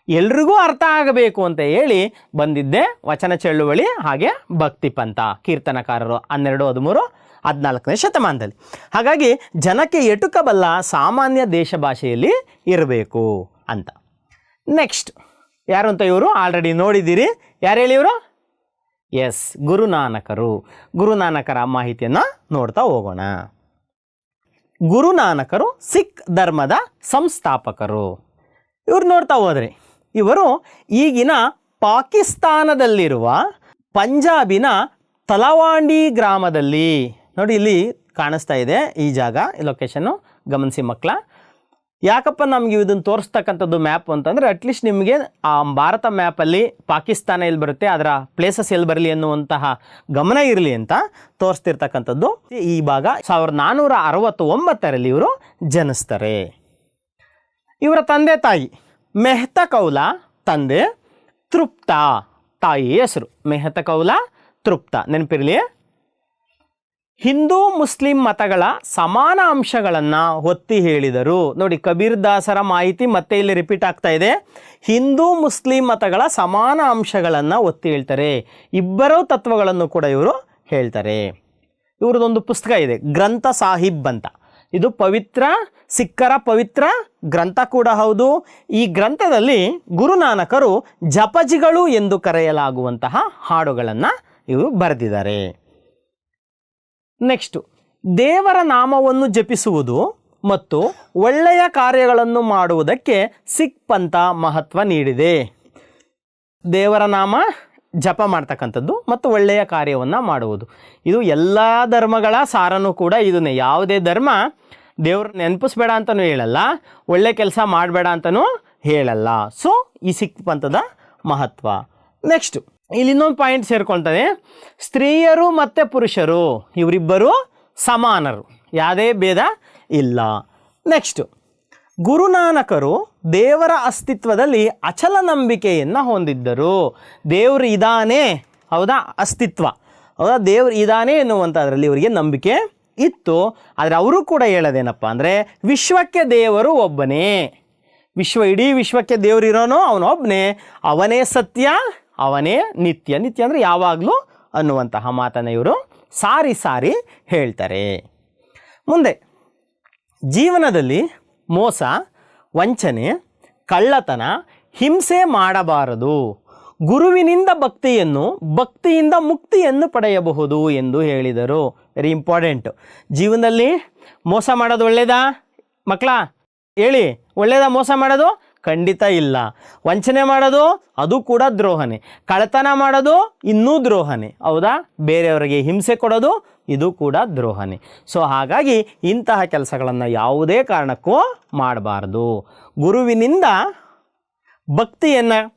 ಎಲ್ರಿಗೂ ಅರ್ಥ ಆಗಬೇಕು ಅಂತ ಹೇಳಿ ಬಂದಿದ್ದೆ ವಚನ ಚಳುವಳಿ ಹಾಗೆ ಭಕ್ತಿ ಪಂಥ ಕೀರ್ತನಕಾರರು ಹನ್ನೆರಡು, ಹದಿಮೂರು, ಹದಿನಾಲ್ಕನೇ ಶತಮಾನದಲ್ಲಿ. ಹಾಗಾಗಿ ಜನಕ್ಕೆ ಎಟುಕಬಲ್ಲ ಸಾಮಾನ್ಯ ದೇಶ ಭಾಷೆಯಲ್ಲಿ ಇರಬೇಕು ಅಂತ. ನೆಕ್ಸ್ಟ್ ಯಾರು ಅಂತ ಇವರು? ಆಲ್ರೆಡಿ ನೋಡಿದ್ದೀರಿ. ಯಾರು ಹೇಳಿ ಇವರು? ಎಸ್ ಗುರುನಾನಕರು. ಗುರುನಾನಕರ ಮಾಹಿತಿಯನ್ನು ನೋಡ್ತಾ ಹೋಗೋಣ. ಗುರುನಾನಕರು ಸಿಖ್ ಧರ್ಮದ ಸಂಸ್ಥಾಪಕರು. ಇವ್ರು ನೋಡ್ತಾ ಹೋದ್ರಿ. ಇವರು ಈಗಿನ ಪಾಕಿಸ್ತಾನದಲ್ಲಿರುವ ಪಂಜಾಬಿನ ತಲವಾಂಡಿ ಗ್ರಾಮದಲ್ಲಿ. ನೋಡಿ ಇಲ್ಲಿ ಕಾಣಿಸ್ತಾ ಇದೆ ಈ ಜಾಗ, ಈ ಲೊಕೇಶನ್ನು ಗಮನಿಸಿ ಮಕ್ಕಳ ಯಾಕಪ್ಪ ನಮಗೆ ಇದನ್ನು ತೋರಿಸ್ತಕ್ಕಂಥದ್ದು ಮ್ಯಾಪ್ ಅಂತಂದರೆ ಅಟ್ಲೀಸ್ಟ್ ನಿಮಗೆ ಆ ಭಾರತ ಮ್ಯಾಪಲ್ಲಿ ಪಾಕಿಸ್ತಾನ ಎಲ್ಲಿ ಬರುತ್ತೆ, ಅದರ ಪ್ಲೇಸಸ್ ಎಲ್ಲಿ ಬರಲಿ ಅನ್ನುವಂತಹ ಗಮನ ಇರಲಿ ಅಂತ ತೋರಿಸ್ತಿರ್ತಕ್ಕಂಥದ್ದು. ಈ ಭಾಗ ಸಾವಿರದ ನಾನ್ನೂರ ಅರವತ್ತೊಂಬತ್ತರಲ್ಲಿ ಇವರು ಜನಿಸ್ತಾರೆ. ಇವರ ತಂದೆ ತಾಯಿ. ಮೆಹ್ತ ಕೌಲ, ತಂದೆ ತೃಪ್ತ, ತಾಯಿ ಹೆಸರು. ಮೆಹತ ಕೌಲ, ತೃಪ್ತ. ನೆನಪಿರಲಿ? ಹಿಂದೂ ಮುಸ್ಲಿಂ ಮತಗಳ ಸಮಾನ ಅಂಶಗಳನ್ನು ಒತ್ತಿ ಹೇಳಿದರು. ನೋಡಿ, ಕಬೀರ್ ದಾಸರ ಮಾಹಿತಿ ಮತ್ತೆ ಇಲ್ಲಿ ರಿಪೀಟ್ ಆಗ್ತಾ ಇದೆ. ಹಿಂದೂ ಮುಸ್ಲಿಂ ಮತಗಳ ಸಮಾನ ಅಂಶಗಳನ್ನು ಒತ್ತಿ ಹೇಳ್ತಾರೆ. ಇಬ್ಬರ ತತ್ವಗಳನ್ನು ಕೂಡ ಇವರು ಹೇಳ್ತಾರೆ. ಇವ್ರದ್ದೊಂದು ಪುಸ್ತಕ ಇದೆ, ಗ್ರಂಥ ಸಾಹಿಬ್ ಅಂತ. ಇದು ಪವಿತ್ರ, ಸಿಕ್ಕರ ಪವಿತ್ರ ಗ್ರಂಥ ಕೂಡ ಹೌದು. ಈ ಗ್ರಂಥದಲ್ಲಿ ಗುರುನಾನಕರು ಜಪಜಿಗಳು ಎಂದು ಕರೆಯಲಾಗುವಂತಹ ಹಾಡುಗಳನ್ನು ಇವರು ಬರೆದಿದ್ದಾರೆ. ನೆಕ್ಸ್ಟು, ದೇವರ ನಾಮವನ್ನು ಜಪಿಸುವುದು ಮತ್ತು ಒಳ್ಳೆಯ ಕಾರ್ಯಗಳನ್ನು ಮಾಡುವುದಕ್ಕೆ ಸಿಖ್ ಪಂಥ ಮಹತ್ವ ನೀಡಿದೆ. ದೇವರ ನಾಮ ಜಪ ಮಾಡ್ತಕ್ಕಂಥದ್ದು ಮತ್ತು ಒಳ್ಳೆಯ ಕಾರ್ಯವನ್ನು ಮಾಡುವುದು. ಇದು ಎಲ್ಲ ಧರ್ಮಗಳ ಸಾರನೂ ಕೂಡ ಇದನ್ನೇ ಯಾವುದೇ ಧರ್ಮ ದೇವ್ರ ನೆನಪಿಸ್ಬೇಡ ಅಂತಲೂ ಹೇಳಲ್ಲ, ಒಳ್ಳೆ ಕೆಲಸ ಮಾಡಬೇಡ ಅಂತಲೂ ಹೇಳಲ್ಲ. ಸೊ ಈ ಸಿಖ್ ಪಂಥದ ಮಹತ್ವ. ನೆಕ್ಸ್ಟ್ ಇಲ್ಲಿ ಇನ್ನೊಂದು ಪಾಯಿಂಟ್ ಸೇರ್ಕೊಳ್ತದೆ ಸ್ತ್ರೀಯರು ಮತ್ತು ಪುರುಷರು, ಇವರಿಬ್ಬರು ಸಮಾನರು. ಯಾವುದೇ ಭೇದ ಇಲ್ಲ. ನೆಕ್ಸ್ಟು ಗುರುನಾನಕರು ದೇವರ ಅಸ್ತಿತ್ವದಲ್ಲಿ ಅಚಲ ನಂಬಿಕೆಯನ್ನು ಹೊಂದಿದ್ದರು. ದೇವರು ಇದಾನೆ, ಹೌದಾ? ಅಸ್ತಿತ್ವ. ಹೌದಾ? ದೇವ್ರು ಇದಾನೆ ಎನ್ನುವಂಥದ್ರಲ್ಲಿ ಇವರಿಗೆ ನಂಬಿಕೆ ಇತ್ತು. ಆದರೆ ಅವರು ಕೂಡ ಹೇಳೋದೇನಪ್ಪ ಅಂದರೆ, ವಿಶ್ವಕ್ಕೆ ದೇವರು ಒಬ್ಬನೇ. ವಿಶ್ವ, ಇಡೀ ವಿಶ್ವಕ್ಕೆ ದೇವರು ಇರೋನು ಅವನೊಬ್ಬನೇ ಅವನೇ ಸತ್ಯ, ಅವನೇ ನಿತ್ಯ. ನಿತ್ಯ ಅಂದರೆ ಯಾವಾಗಲೂ ಅನ್ನುವಂತಹ ಮಾತನ್ನು ಇವರು ಸಾರಿ ಸಾರಿ ಹೇಳ್ತಾರೆ. ಮುಂದೆ ಜೀವನದಲ್ಲಿ ಮೋಸ, ವಂಚನೆ, ಕಳ್ಳತನ, ಹಿಂಸೆ ಮಾಡಬಾರದು. ಗುರುವಿನಿಂದ ಭಕ್ತಿಯನ್ನು, ಭಕ್ತಿಯಿಂದ ಮುಕ್ತಿಯನ್ನು ಪಡೆಯಬಹುದು ಎಂದು ಹೇಳಿದರು. ವೆರಿ ಇಂಪಾರ್ಟೆಂಟ್ ಜೀವನದಲ್ಲಿ ಮೋಸ ಮಾಡೋದು ಒಳ್ಳೆಯದಾ ಮಕ್ಕಳ, ಹೇಳಿ ಒಳ್ಳೆಯದ ಮೋಸ ಮಾಡೋದು? ಖಂಡಿತ ಇಲ್ಲ. ವಂಚನೆ ಮಾಡೋದು, ಅದು ಕೂಡ ದ್ರೋಹನೆ. ಕಳ್ಳತನ ಮಾಡೋದು, ಇನ್ನೂ ದ್ರೋಹನೆ. ಹೌದಾ? ಬೇರೆಯವರಿಗೆ ಹಿಂಸೆ ಕೊಡೋದು ಇದು ಕೂಡ ದ್ರೋಹನೇ. ಸೊ ಹಾಗಾಗಿ ಇಂತಹ ಕೆಲಸಗಳನ್ನು ಯಾವುದೇ ಕಾರಣಕ್ಕೂ ಮಾಡಬಾರ್ದು. ಗುರುವಿನಿಂದ ಭಕ್ತಿಯನ್ನು,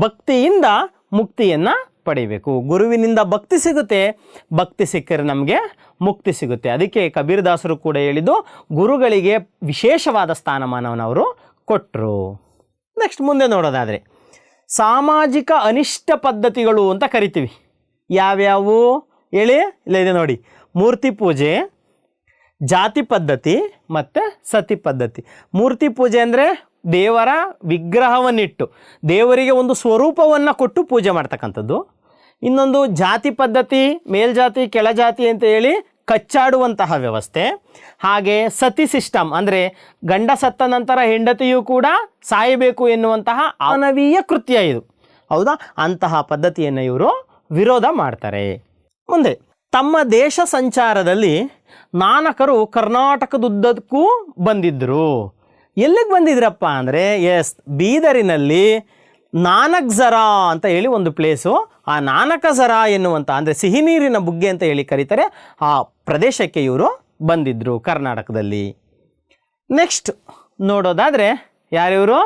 ಭಕ್ತಿಯಿಂದ ಮುಕ್ತಿಯನ್ನು ಪಡಿಬೇಕು. ಗುರುವಿನಿಂದ ಭಕ್ತಿ ಸಿಗುತ್ತೆ, ಭಕ್ತಿ ಸಿಕ್ಕರೆ ನಮಗೆ ಮುಕ್ತಿ ಸಿಗುತ್ತೆ. ಅದಕ್ಕೆ ಕಬೀರ್ ದಾಸರು ಕೂಡ ಹೇಳಿದ್ದು, ಗುರುಗಳಿಗೆ ವಿಶೇಷವಾದ ಸ್ಥಾನಮಾನವನ್ನು ಅವರು ಕೊಟ್ಟರು ನೆಕ್ಸ್ಟ್ ಮುಂದೆ ನೋಡೋದಾದರೆ, ಸಾಮಾಜಿಕ ಅನಿಷ್ಟ ಪದ್ಧತಿಗಳು ಅಂತ ಕರಿತೀವಿ. ಯಾವ್ಯಾವು? ಹೇಳಿ? ಇದೆ ನೋಡಿ. ಮೂರ್ತಿ ಪೂಜೆ, ಜಾತಿ ಪದ್ಧತಿ ಮತ್ತು ಸತಿ ಪದ್ಧತಿ. ಮೂರ್ತಿ ಪೂಜೆ ಅಂದರೆ ದೇವರ ವಿಗ್ರಹವನ್ನಿಟ್ಟು, ದೇವರಿಗೆ ಒಂದು ಸ್ವರೂಪವನ್ನು ಕೊಟ್ಟು ಪೂಜೆ ಮಾಡ್ತಕ್ಕಂಥದ್ದು. ಇನ್ನೊಂದು ಜಾತಿ ಪದ್ಧತಿ, ಮೇಲ್ಜಾತಿ, ಕೆಳಜಾತಿ ಅಂತ ಹೇಳಿ ಕಚ್ಚಾಡುವಂತಹ ವ್ಯವಸ್ಥೆ. ಹಾಗೆ ಸತಿ ಸಿಸ್ಟಮ್ ಅಂದರೆ ಗಂಡ ಸತ್ತ ನಂತರ ಹೆಂಡತಿಯೂ ಕೂಡ ಸಾಯಬೇಕು ಎನ್ನುವಂತಹ ಅನವೀಯ ಕೃತ್ಯ ಇದು. ಹೌದಾ? ಅಂತಹ ಪದ್ಧತಿಯನ್ನು ಇವರು ವಿರೋಧ ಮಾಡ್ತಾರೆ. ಮುಂದೆ, ತಮ್ಮ ದೇಶ ಸಂಚಾರದಲ್ಲಿ ನಾನಕರು ಕರ್ನಾಟಕದುದ್ದಕ್ಕೂ ಬಂದಿದ್ದರು ಎಲ್ಲಿಗೆ ಬಂದಿದ್ರಪ್ಪ ಅಂದರೆ, ಎಸ್, ಬೀದರಿನಲ್ಲಿ ನಾನಕ್ ಝರಾ ಅಂತ ಹೇಳಿ ಒಂದು ಪ್ಲೇಸು. ಆ ನಾನಕ ಝರಾ ಎನ್ನುವಂಥ ಅಂದರೆ ಸಿಹಿ ನೀರಿನ ಬುಗ್ಗೆ ಅಂತ ಹೇಳಿ ಕರೀತಾರೆ. ಆ ಪ್ರದೇಶಕ್ಕೆ ಇವರು ಬಂದಿದ್ದರು ಕರ್ನಾಟಕದಲ್ಲಿ. ನೆಕ್ಸ್ಟ್ ನೋಡೋದಾದರೆ, ಯಾರಿವರು?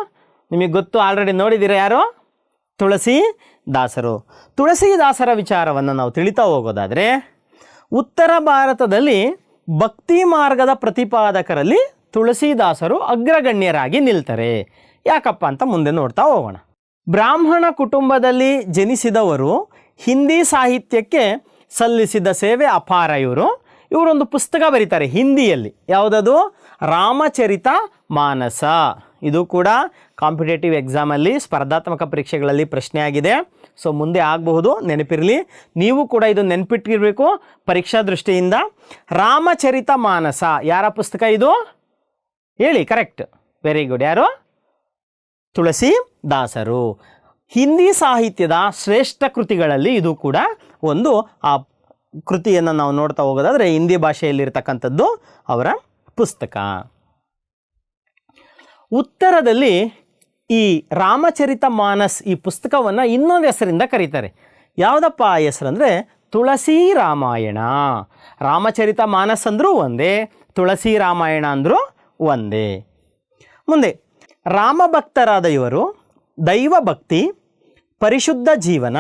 ನಿಮಗೆ ಗೊತ್ತು, ಆಲ್ರೆಡಿ ನೋಡಿದ್ದೀರಾ ಯಾರು? ತುಳಸಿ ದಾಸರು. ತುಳಸಿದಾಸರ ವಿಚಾರವನ್ನು ನಾವು ತಿಳಿತಾ ಹೋಗೋದಾದರೆ, ಉತ್ತರ ಭಾರತದಲ್ಲಿ ಭಕ್ತಿ ಮಾರ್ಗದ ಪ್ರತಿಪಾದಕರಲ್ಲಿ ತುಳಸಿದಾಸರು ಅಗ್ರಗಣ್ಯರಾಗಿ ನಿಲ್ತಾರೆ. ಯಾಕಪ್ಪ ಅಂತ ಮುಂದೆ ನೋಡ್ತಾ ಹೋಗೋಣ. ಬ್ರಾಹ್ಮಣ ಕುಟುಂಬದಲ್ಲಿ ಜನಿಸಿದವರು ಹಿಂದಿ ಸಾಹಿತ್ಯಕ್ಕೆ ಸಲ್ಲಿಸಿದ ಸೇವೆ ಅಪಾರ ಇವರು. ಇವರೊಂದು ಪುಸ್ತಕ ಬರೀತಾರೆ ಹಿಂದಿಯಲ್ಲಿ. ಯಾವುದದು? ರಾಮಚರಿತ ಮಾನಸ. ಇದು ಕೂಡ ಕಾಂಪಿಟೇಟಿವ್ ಎಕ್ಸಾಮಲ್ಲಿ ಸ್ಪರ್ಧಾತ್ಮಕ ಪರೀಕ್ಷೆಗಳಲ್ಲಿ ಪ್ರಶ್ನೆಯಾಗಿದೆ. ಸೊ ಮುಂದೆ ಆಗಬಹುದು, ನೆನಪಿರಲಿ. ನೀವು ಕೂಡ ಇದು ನೆನಪಿಟ್ಟಿರಬೇಕು ಪರೀಕ್ಷಾ ದೃಷ್ಟಿಯಿಂದ. ರಾಮಚರಿತ ಮಾನಸ, ಯಾರ ಪುಸ್ತಕ ಇದು? ಹೇಳಿ ಕರೆಕ್ಟ್ ವೆರಿ ಗುಡ್ ಯಾರು? ತುಳಸಿ ದಾಸರು. ಹಿಂದಿ ಸಾಹಿತ್ಯದ ಶ್ರೇಷ್ಠ ಕೃತಿಗಳಲ್ಲಿ ಇದು ಕೂಡ ಒಂದು, ಆ ಕೃತಿಯನ್ನು ನಾವು ನೋಡ್ತಾ ಹೋಗೋದಾದರೆ ಹಿಂದಿ ಭಾಷೆಯಲ್ಲಿರ್ತಕ್ಕಂಥದ್ದು ಅವರ ಪುಸ್ತಕ. ಉತ್ತರದಲ್ಲಿ ಈ ರಾಮಚರಿತ ಮಾನಸ್ ಈ ಪುಸ್ತಕವನ್ನು ಇನ್ನೊಂದು ಹೆಸರಿಂದ ಕರೀತಾರೆ. ಯಾವುದಪ್ಪ ಆ ಹೆಸರು ಅಂದರೆ ತುಳಸಿ ರಾಮಾಯಣ. ರಾಮಚರಿತ ಮಾನಸ್ ಅಂದರೂ ಒಂದೇ, ತುಳಸಿ ರಾಮಾಯಣ ಅಂದರೂ ಒಂದೇ. ಮುಂದೆ, ರಾಮಭಕ್ತರಾದ ಇವರು ದೈವ ಭಕ್ತಿ ಪರಿಶುದ್ಧ ಜೀವನ,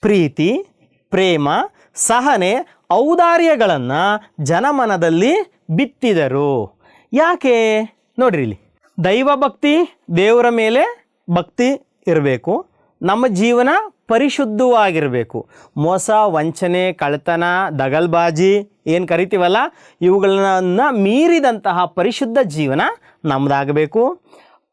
ಪ್ರೀತಿ, ಪ್ರೇಮ, ಸಹನೆ, ಔದಾರ್ಯಗಳನ್ನು ಜನಮನದಲ್ಲಿ ಬಿತ್ತಿದರು. ಯಾಕೆ? ನೋಡ್ರಿ ಇಲ್ಲಿ. ದೈವ ಭಕ್ತಿ ದೇವರ ಮೇಲೆ ಭಕ್ತಿ ಇರಬೇಕು. ನಮ್ಮ ಜೀವನ ಪರಿಶುದ್ಧವಾಗಿರಬೇಕು. ಮೋಸ, ವಂಚನೆ ಕಳ್ತನ ದಗಲ್ಬಾಜಿ ಏನು ಕರಿತೀವಲ್ಲ, ಇವುಗಳನ್ನ ಮೀರಿದಂತಹ ಪರಿಶುದ್ಧ ಜೀವನ ನಮ್ಮದಾಗಬೇಕು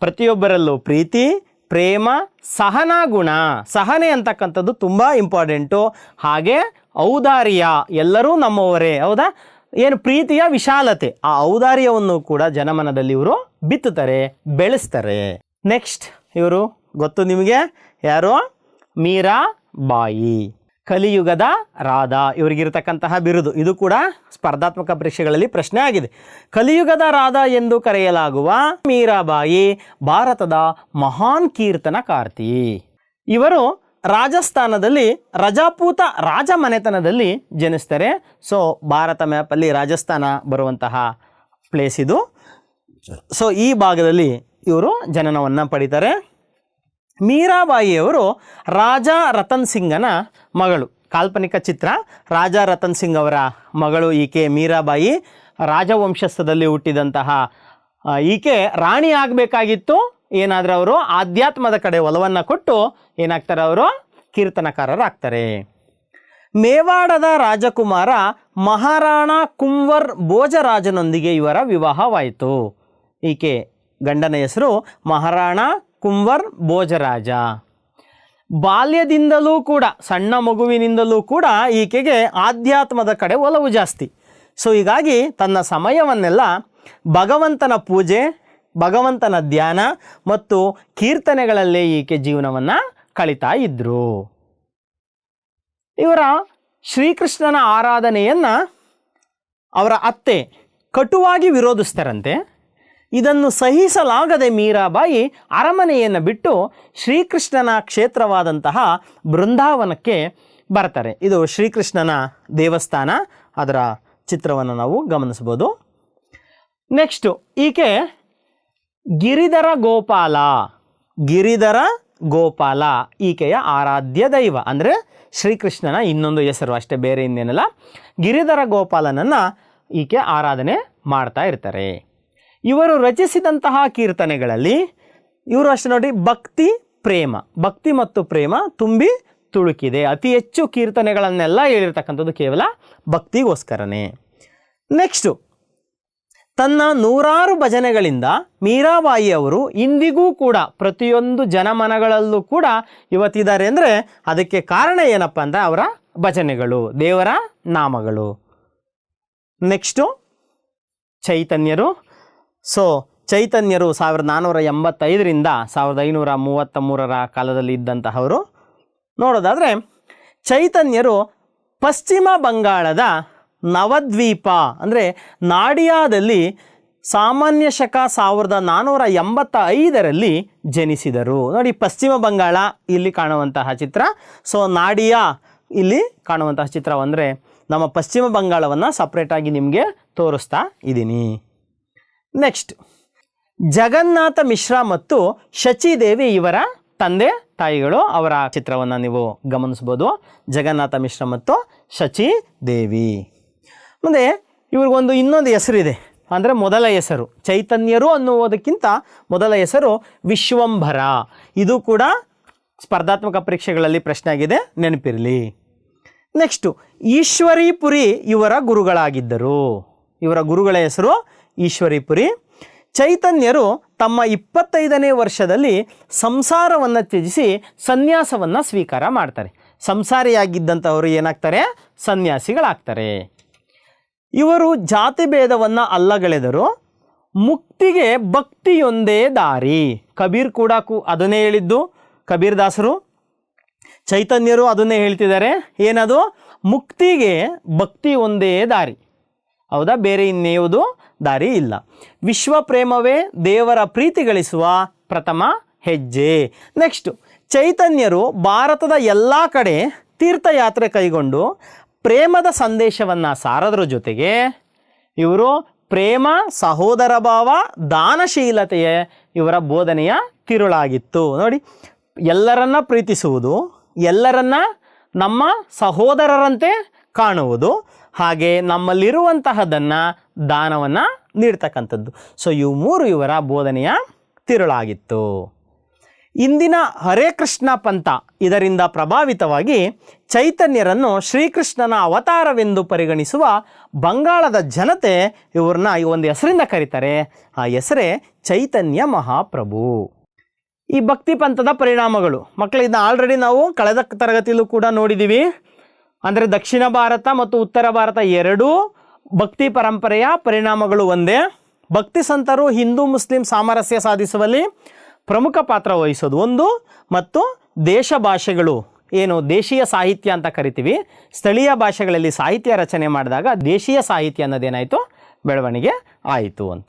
ಪ್ರತಿಯೊಬ್ಬರಲ್ಲೂ ಪ್ರೀತಿ, ಪ್ರೇಮ, ಸಹನ ಗುಣ, ಸಹನೆ ಅಂತಕ್ಕಂಥದ್ದು ತುಂಬ ಇಂಪಾರ್ಟೆಂಟು ಹಾಗೆ ಔದಾರ್ಯ ಎಲ್ಲರೂ ನಮ್ಮವರೇ, ಹೌದಾ? ಏನು ಪ್ರೀತಿಯ ವಿಶಾಲತೆ. ಆ ಔದಾರ್ಯವನ್ನು ಕೂಡ ಜನಮನದಲ್ಲಿ ಇವರು ಬಿತ್ತುತ್ತಾರೆ, ಬೆಳೆಸ್ತಾರೆ. ನೆಕ್ಸ್ಟ್ ಇವರು ಗೊತ್ತು ನಿಮಗೆ? ಯಾರು? ಮೀರಾ ಬಾಯಿ. ಕಲಿಯುಗದ ರಾಧಾ. ಇವರಿಗಿರ್ತಕ್ಕಂತಹ ಬಿರುದು. ಇದು ಕೂಡ ಸ್ಪರ್ಧಾತ್ಮಕ ಪರೀಕ್ಷೆಗಳಲ್ಲಿ ಪ್ರಶ್ನೆ ಆಗಿದೆ. ಕಲಿಯುಗದ ರಾಧಾ ಎಂದು ಕರೆಯಲಾಗುವ ಮೀರಾಬಾಯಿ ಭಾರತದ ಮಹಾನ್ ಕೀರ್ತನಕಾರ್ತಿ ಇವರು ರಾಜಸ್ಥಾನದಲ್ಲಿ ರಜಾಪೂತ ರಾಜ ಮನೆತನದಲ್ಲಿ ಜನಿಸ್ತಾರೆ. ಸೊ ಭಾರತ ಮ್ಯಾಪಲ್ಲಿ ರಾಜಸ್ಥಾನ ಬರುವಂತಹ ಪ್ಲೇಸ್ ಇದು. ಸೊ ಈ ಭಾಗದಲ್ಲಿ ಇವರು ಜನನವನ್ನು ಪಡಿತಾರೆ. ಮೀರಾಬಾಯಿಯವರು ರಾಜಾ ರತನ್ ಸಿಂಗನ ಮಗಳು. ಕಾಲ್ಪನಿಕ ಚಿತ್ರ. ರಾಜಾ ರತನ್ ಸಿಂಗ್ ಅವರ ಮಗಳು ಈಕೆ ಮೀರಾಬಾಯಿ. ರಾಜವಂಶಸ್ಥದಲ್ಲಿ ಹುಟ್ಟಿದಂತಹ ಈಕೆ ರಾಣಿ ಆಗಬೇಕಾಗಿತ್ತು ಏನಾದರೂ ಅವರು ಆಧ್ಯಾತ್ಮದ ಕಡೆ ಒಲವನ್ನು ಕೊಟ್ಟು ಏನಾಗ್ತಾರೆ ಅವರು? ಕೀರ್ತನಕಾರರಾಗ್ತಾರೆ. ಮೇವಾಡದ ರಾಜಕುಮಾರ ಮಹಾರಾಣ ಕುಂವರ್ ಭೋಜರಾಜನೊಂದಿಗೆ ಇವರ ವಿವಾಹವಾಯಿತು. ಈಕೆ ಗಂಡನ ಹೆಸರು ಮಹಾರಾಣ ಕುಂವರ್ ಭೋಜರಾಜ. ಬಾಲ್ಯದಿಂದಲೂ ಕೂಡ, ಸಣ್ಣ ಮಗುವಿನಿಂದಲೂ ಕೂಡ ಈಕೆಗೆ ಆಧ್ಯಾತ್ಮದ ಕಡೆ ಒಲವು ಜಾಸ್ತಿ. ಸೊ, ಹೀಗಾಗಿ ತನ್ನ ಸಮಯವನ್ನೆಲ್ಲ ಭಗವಂತನ ಪೂಜೆ ಭಗವಂತನ ಧ್ಯಾನ ಮತ್ತು ಕೀರ್ತನೆಗಳಲ್ಲೇ ಈಕೆ ಜೀವನವನ್ನು ಕಳಿತಾ ಇದ್ದರು ಇವರ ಶ್ರೀಕೃಷ್ಣನ ಆರಾಧನೆಯನ್ನು ಅವರ ಅತ್ತೆ ಕಟುವಾಗಿ ವಿರೋಧಿಸ್ತಾರಂತೆ. ಇದನ್ನು ಸಹಿಸಲಾಗದೆ ಮೀರಾಬಾಯಿ ಅರಮನೆಯನ್ನು ಬಿಟ್ಟು ಶ್ರೀಕೃಷ್ಣನ ಕ್ಷೇತ್ರವಾದಂತಹ ಬೃಂದಾವನಕ್ಕೆ ಬರ್ತಾರೆ. ಇದು ಶ್ರೀಕೃಷ್ಣನ ದೇವಸ್ಥಾನ. ಅದರ ಚಿತ್ರವನ್ನು ನಾವು ಗಮನಿಸ್ಬೋದು ನೆಕ್ಸ್ಟು ಈಕೆ ಗಿರಿಧರ ಗೋಪಾಲ. ಗಿರಿಧರ ಗೋಪಾಲ ಈಕೆಯ ಆರಾಧ್ಯ ದೈವ. ಅಂದರೆ ಶ್ರೀಕೃಷ್ಣನ ಇನ್ನೊಂದು ಹೆಸರು, ಅಷ್ಟೇ ಬೇರೆ ಇನ್ನೇನಲ್ಲ. ಗಿರಿಧರ ಗೋಪಾಲನನ್ನು ಈಕೆ ಆರಾಧನೆ ಮಾಡ್ತಾ ಇರ್ತಾರೆ. ಇವರು ರಚಿಸಿದಂತಹ ಕೀರ್ತನೆಗಳಲ್ಲಿ ಇವರು ಅಷ್ಟೇ ನೋಡಿ, ಭಕ್ತಿ, ಪ್ರೇಮ. ಭಕ್ತಿ ಮತ್ತು ಪ್ರೇಮ ತುಂಬಿ ತುಳುಕಿದೆ. ಅತಿ ಹೆಚ್ಚು ಕೀರ್ತನೆಗಳನ್ನೆಲ್ಲ ಹೇಳಿರ್ತಕ್ಕಂಥದ್ದು ಕೇವಲ ಭಕ್ತಿಗೋಸ್ಕರನೇ. ನೆಕ್ಸ್ಟು ತನ್ನ ನೂರಾರು ಭಜನೆಗಳಿಂದ ಮೀರಾಬಾಯಿ ಅವರು ಇಂದಿಗೂ ಕೂಡ ಪ್ರತಿಯೊಂದು ಜನಮನಗಳಲ್ಲೂ ಕೂಡ ಇವತ್ತಿದ್ದಾರೆ ಅಂದರೆ ಅದಕ್ಕೆ ಕಾರಣ ಏನಪ್ಪ ಅಂದರೆ ಅವರ ಭಜನೆಗಳು, ದೇವರ ನಾಮಗಳು. ನೆಕ್ಸ್ಟು ಚೈತನ್ಯರು. ಸೊ ಚೈತನ್ಯರು ಸಾವಿರದ ನಾನ್ನೂರ ಎಂಬತ್ತೈದರಿಂದ ಸಾವಿರದ ಐನೂರ ಮೂವತ್ತ ಮೂರರ ಕಾಲದಲ್ಲಿ ಇದ್ದಂತಹವರು. ನೋಡೋದಾದರೆ, ಚೈತನ್ಯರು ಪಶ್ಚಿಮ ಬಂಗಾಳದ ನವದ್ವೀಪ. ಅಂದರೆ ನಾಡಿಯಾದಲ್ಲಿ ಸಾಮಾನ್ಯ ಶಕ ಸಾವಿರದ ನಾನ್ನೂರ ಎಂಬತ್ತ ಐದರಲ್ಲಿ ಜನಿಸಿದರು. ನೋಡಿ, ಪಶ್ಚಿಮ ಬಂಗಾಳ ಇಲ್ಲಿ ಕಾಣುವಂತಹ ಚಿತ್ರ. ಸೊ ನಾಡಿಯಾ ಇಲ್ಲಿ ಕಾಣುವಂತಹ ಚಿತ್ರ ಅಂದರೆ ನಮ್ಮ ಪಶ್ಚಿಮ ಬಂಗಾಳವನ್ನು ಸಪ್ರೇಟಾಗಿ ನಿಮಗೆ ತೋರಿಸ್ತಾ ಇದ್ದೀನಿ. ನೆಕ್ಸ್ಟ್ ಜಗನ್ನಾಥ ಮಿಶ್ರಾ ಮತ್ತು ಶಚಿದೇವಿ ಇವರ ತಂದೆ, ತಾಯಿಗಳು ಅವರ ಚಿತ್ರವನ್ನು ನೀವು ಗಮನಿಸ್ಬೋದು. ಜಗನ್ನಾಥ ಮಿಶ್ರಾ ಮತ್ತು ಶಚಿ ದೇವಿ ಮುಂದೆ ಇವ್ರಿಗೊಂದು ಇನ್ನೊಂದು ಹೆಸರಿದೆ. ಅಂದರೆ ಮೊದಲ ಹೆಸರು. ಚೈತನ್ಯರು ಅನ್ನುವುದಕ್ಕಿಂತ ಮೊದಲ ಹೆಸರು ವಿಶ್ವಂಭರ. ಇದು ಕೂಡ ಸ್ಪರ್ಧಾತ್ಮಕ ಪರೀಕ್ಷೆಗಳಲ್ಲಿ ಪ್ರಶ್ನೆ ಆಗಿದೆ. ನೆನಪಿರಲಿ. ನೆಕ್ಸ್ಟು ಈಶ್ವರೀಪುರಿ ಇವರ ಗುರುಗಳಾಗಿದ್ದರು. ಇವರ ಗುರುಗಳ ಹೆಸರು ಈಶ್ವರೀಪುರಿ. ಚೈತನ್ಯರು ತಮ್ಮ ಇಪ್ಪತ್ತೈದನೇ ವರ್ಷದಲ್ಲಿ ಸಂಸಾರವನ್ನು ತ್ಯಜಿಸಿ ಸನ್ಯಾಸವನ್ನು ಸ್ವೀಕಾರ ಮಾಡ್ತಾರೆ. ಸಂಸಾರಿಯಾಗಿದ್ದಂಥವರು ಏನಾಗ್ತಾರೆ? ಸನ್ಯಾಸಿಗಳಾಗ್ತಾರೆ. ಇವರು ಜಾತಿ ಭೇದವನ್ನು ಅಲ್ಲಗಳೆದರು ಮುಕ್ತಿಗೆ ಭಕ್ತಿಯೊಂದೇ ದಾರಿ. ಕಬೀರ್ ಕೂಡ ಅದನ್ನೇ ಹೇಳಿದ್ದು. ಕಬೀರ್ ದಾಸರು, ಚೈತನ್ಯರು ಅದನ್ನೇ ಹೇಳ್ತಿದ್ದಾರೆ. ಏನದು? ಮುಕ್ತಿಗೆ ಭಕ್ತಿ ಒಂದೇ ದಾರಿ. ಹೌದಾ? ಬೇರೆ ಇನ್ನೇವುದು ದಾರಿ ಇಲ್ಲ. ವಿಶ್ವ ಪ್ರೇಮವೇ ದೇವರ ಪ್ರೀತಿ ಗಳಿಸುವ ಪ್ರಥಮ ಹೆಜ್ಜೆ. ನೆಕ್ಸ್ಟು, ಚೈತನ್ಯರು ಭಾರತದ ಎಲ್ಲ ಕಡೆ ತೀರ್ಥಯಾತ್ರೆ ಕೈಗೊಂಡು ಪ್ರೇಮದ ಸಂದೇಶವನ್ನು ಸಾರದ್ರ ಜೊತೆಗೆ ಇವರು ಪ್ರೇಮ, ಸಹೋದರ ಭಾವ, ದಾನಶೀಲತೆಯ ಇವರ ಬೋಧನೆಯ ತಿರುಳಾಗಿತ್ತು. ನೋಡಿ, ಎಲ್ಲರನ್ನ ಪ್ರೀತಿಸುವುದು, ಎಲ್ಲರನ್ನ ನಮ್ಮ ಸಹೋದರರಂತೆ ಕಾಣುವುದು, ಹಾಗೆ ನಮ್ಮಲ್ಲಿರುವಂತಹದನ್ನು ದಾನವನ್ನು ನೀಡ್ತಕ್ಕಂಥದ್ದು. ಸೊ ಇವು ಮೂರು ಇವರ ಬೋಧನೆಯ ತಿರುಳಾಗಿತ್ತು. ಇಂದಿನ ಹರೇ ಕೃಷ್ಣ ಪಂಥ ಇದರಿಂದ ಪ್ರಭಾವಿತವಾಗಿ ಚೈತನ್ಯರನ್ನು ಶ್ರೀಕೃಷ್ಣನ ಅವತಾರವೆಂದು ಪರಿಗಣಿಸುವ ಬಂಗಾಳದ ಜನತೆ ಇವ್ರನ್ನ ಈ ಒಂದು ಹೆಸರಿಂದ ಕರೀತಾರೆ. ಆ ಹೆಸರೇ ಚೈತನ್ಯ ಮಹಾಪ್ರಭು. ಈ ಭಕ್ತಿ ಪಂಥದ ಪರಿಣಾಮಗಳು. ಮಕ್ಕಳು ಇದನ್ನ ಆಲ್ರೆಡಿ ನಾವು ಕಳೆದ ತರಗತಿಯಲ್ಲೂ ಕೂಡ ನೋಡಿದ್ದೀವಿ ಅಂದರೆ ದಕ್ಷಿಣ ಭಾರತ ಮತ್ತು ಉತ್ತರ ಭಾರತ ಎರಡೂ ಭಕ್ತಿ ಪರಂಪರೆಯ ಪರಿಣಾಮಗಳು ಒಂದೇ. ಭಕ್ತಿ ಸಂತರು ಹಿಂದೂ, ಮುಸ್ಲಿಂ ಸಾಮರಸ್ಯ ಸಾಧಿಸುವಲ್ಲಿ ಪ್ರಮುಖ ಪಾತ್ರ ವಹಿಸೋದು ಒಂದು ಮತ್ತು ದೇಶ ಭಾಷೆಗಳು ಏನು ದೇಶೀಯ ಸಾಹಿತ್ಯ ಅಂತ ಕರಿತೀವಿ. ಸ್ಥಳೀಯ ಭಾಷೆಗಳಲ್ಲಿ ಸಾಹಿತ್ಯ ರಚನೆ ಮಾಡಿದಾಗ ದೇಶೀಯ ಸಾಹಿತ್ಯ ಅನ್ನೋದೇನಾಯಿತು? ಬೆಳವಣಿಗೆ ಆಯಿತು ಅಂತ.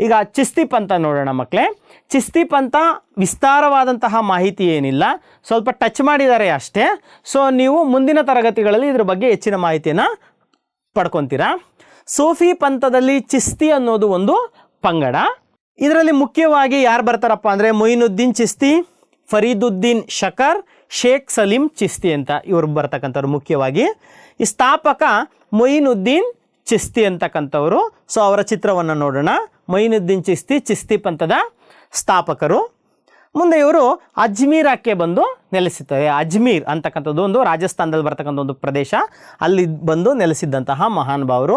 ಈಗ ಚಿಸ್ತಿ ಪಂಥ ನೋಡೋಣ ಮಕ್ಕಳೇ ಚಿಸ್ತಿ ಪಂಥ ವಿಸ್ತಾರವಾದಂತಹ ಮಾಹಿತಿ ಏನಿಲ್ಲ. ಸ್ವಲ್ಪ ಟಚ್ ಮಾಡಿದ್ದಾರೆ ಅಷ್ಟೇ. ಸೊ, ನೀವು ಮುಂದಿನ ತರಗತಿಗಳಲ್ಲಿ ಇದ್ರ ಬಗ್ಗೆ ಹೆಚ್ಚಿನ ಮಾಹಿತಿಯನ್ನು ಪಡ್ಕೊತೀರಾ. ಸೂಫಿ ಪಂಥದಲ್ಲಿ ಚಿಸ್ತಿ ಅನ್ನೋದು ಒಂದು ಪಂಗಡ. ಇದರಲ್ಲಿ ಮುಖ್ಯವಾಗಿ ಯಾರು ಬರ್ತಾರಪ್ಪ ಅಂದರೆ ಮೊಯಿನುದ್ದೀನ್ ಚಿಸ್ತಿ, ಫರೀದುದ್ದೀನ್ ಶಕರ್, ಶೇಖ್ ಸಲೀಂ ಚಿಸ್ತಿ ಅಂತ ಇವರು ಬರ್ತಕ್ಕಂಥವ್ರು ಮುಖ್ಯವಾಗಿ. ಈ ಸ್ಥಾಪಕ ಮೊಯಿನುದ್ದೀನ್ ಚಿಸ್ತಿ ಅಂತಕ್ಕಂಥವ್ರು. ಸೊ ಅವರ ಚಿತ್ರವನ್ನು ನೋಡೋಣ. ಮೊಯಿನುದ್ದೀನ್ ಚಿಸ್ತಿ ಚಿಸ್ತಿ ಪಂಥದ ಸ್ಥಾಪಕರು. ಮುಂದೆ ಇವರು ಅಜ್ಮೀರಕ್ಕೆ ಬಂದು ನೆಲೆಸುತ್ತಾರೆ ಅಜ್ಮೀರ್ ಅಂತಕ್ಕಂಥದ್ದು ಒಂದು ರಾಜಸ್ಥಾನದಲ್ಲಿ ಬರ್ತಕ್ಕಂಥ ಒಂದು ಪ್ರದೇಶ. ಅಲ್ಲಿ ಬಂದು ನೆಲೆಸಿದ್ದಂತಹ ಮಹಾನುಭಾವರು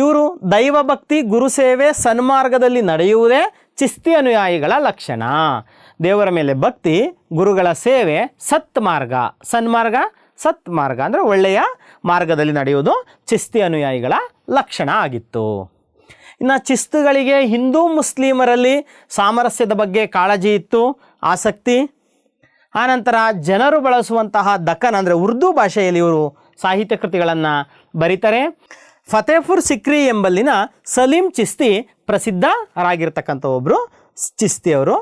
ಇವರು ದೈವಭಕ್ತಿ ಗುರುಸೇವೆ ಸನ್ಮಾರ್ಗದಲ್ಲಿ ನಡೆಯುವುದೇ ಚಿಸ್ತಿ ಅನುಯಾಯಿಗಳ ಲಕ್ಷಣ. ದೇವರ ಮೇಲೆ ಭಕ್ತಿ, ಗುರುಗಳ ಸೇವೆ ಸತ್ ಮಾರ್ಗ ಸನ್ಮಾರ್ಗ ಸತ್ ಮಾರ್ಗ ಅಂದರೆ ಒಳ್ಳೆಯ ಮಾರ್ಗದಲ್ಲಿ ನಡೆಯುವುದು ಚಿಸ್ತಿ ಅನುಯಾಯಿಗಳ ಲಕ್ಷಣ ಆಗಿತ್ತು. ಇನ್ನು ಚಿಸ್ತುಗಳಿಗೆ ಹಿಂದೂ ಮುಸ್ಲಿಮರಲ್ಲಿ ಸಾಮರಸ್ಯದ ಬಗ್ಗೆ ಕಾಳಜಿ ಇತ್ತು. ಆಸಕ್ತಿ. ಆನಂತರ ಜನರು ಬಳಸುವಂತಹ ದಕ್ಕನ್ ಅಂದರೆ ಉರ್ದು ಭಾಷೆಯಲ್ಲಿ ಇವರು ಸಾಹಿತ್ಯ ಕೃತಿಗಳನ್ನು ಬರೀತಾರೆ. ಫತೇಪುರ್ ಸಿಕ್ರಿ ಎಂಬಲ್ಲಿನ ಸಲೀಂ ಚಿಸ್ತಿ ಪ್ರಸಿದ್ಧರಾಗಿರ್ತಕ್ಕಂಥ ಒಬ್ಬರು ಚಿಸ್ತಿ ಅವರು.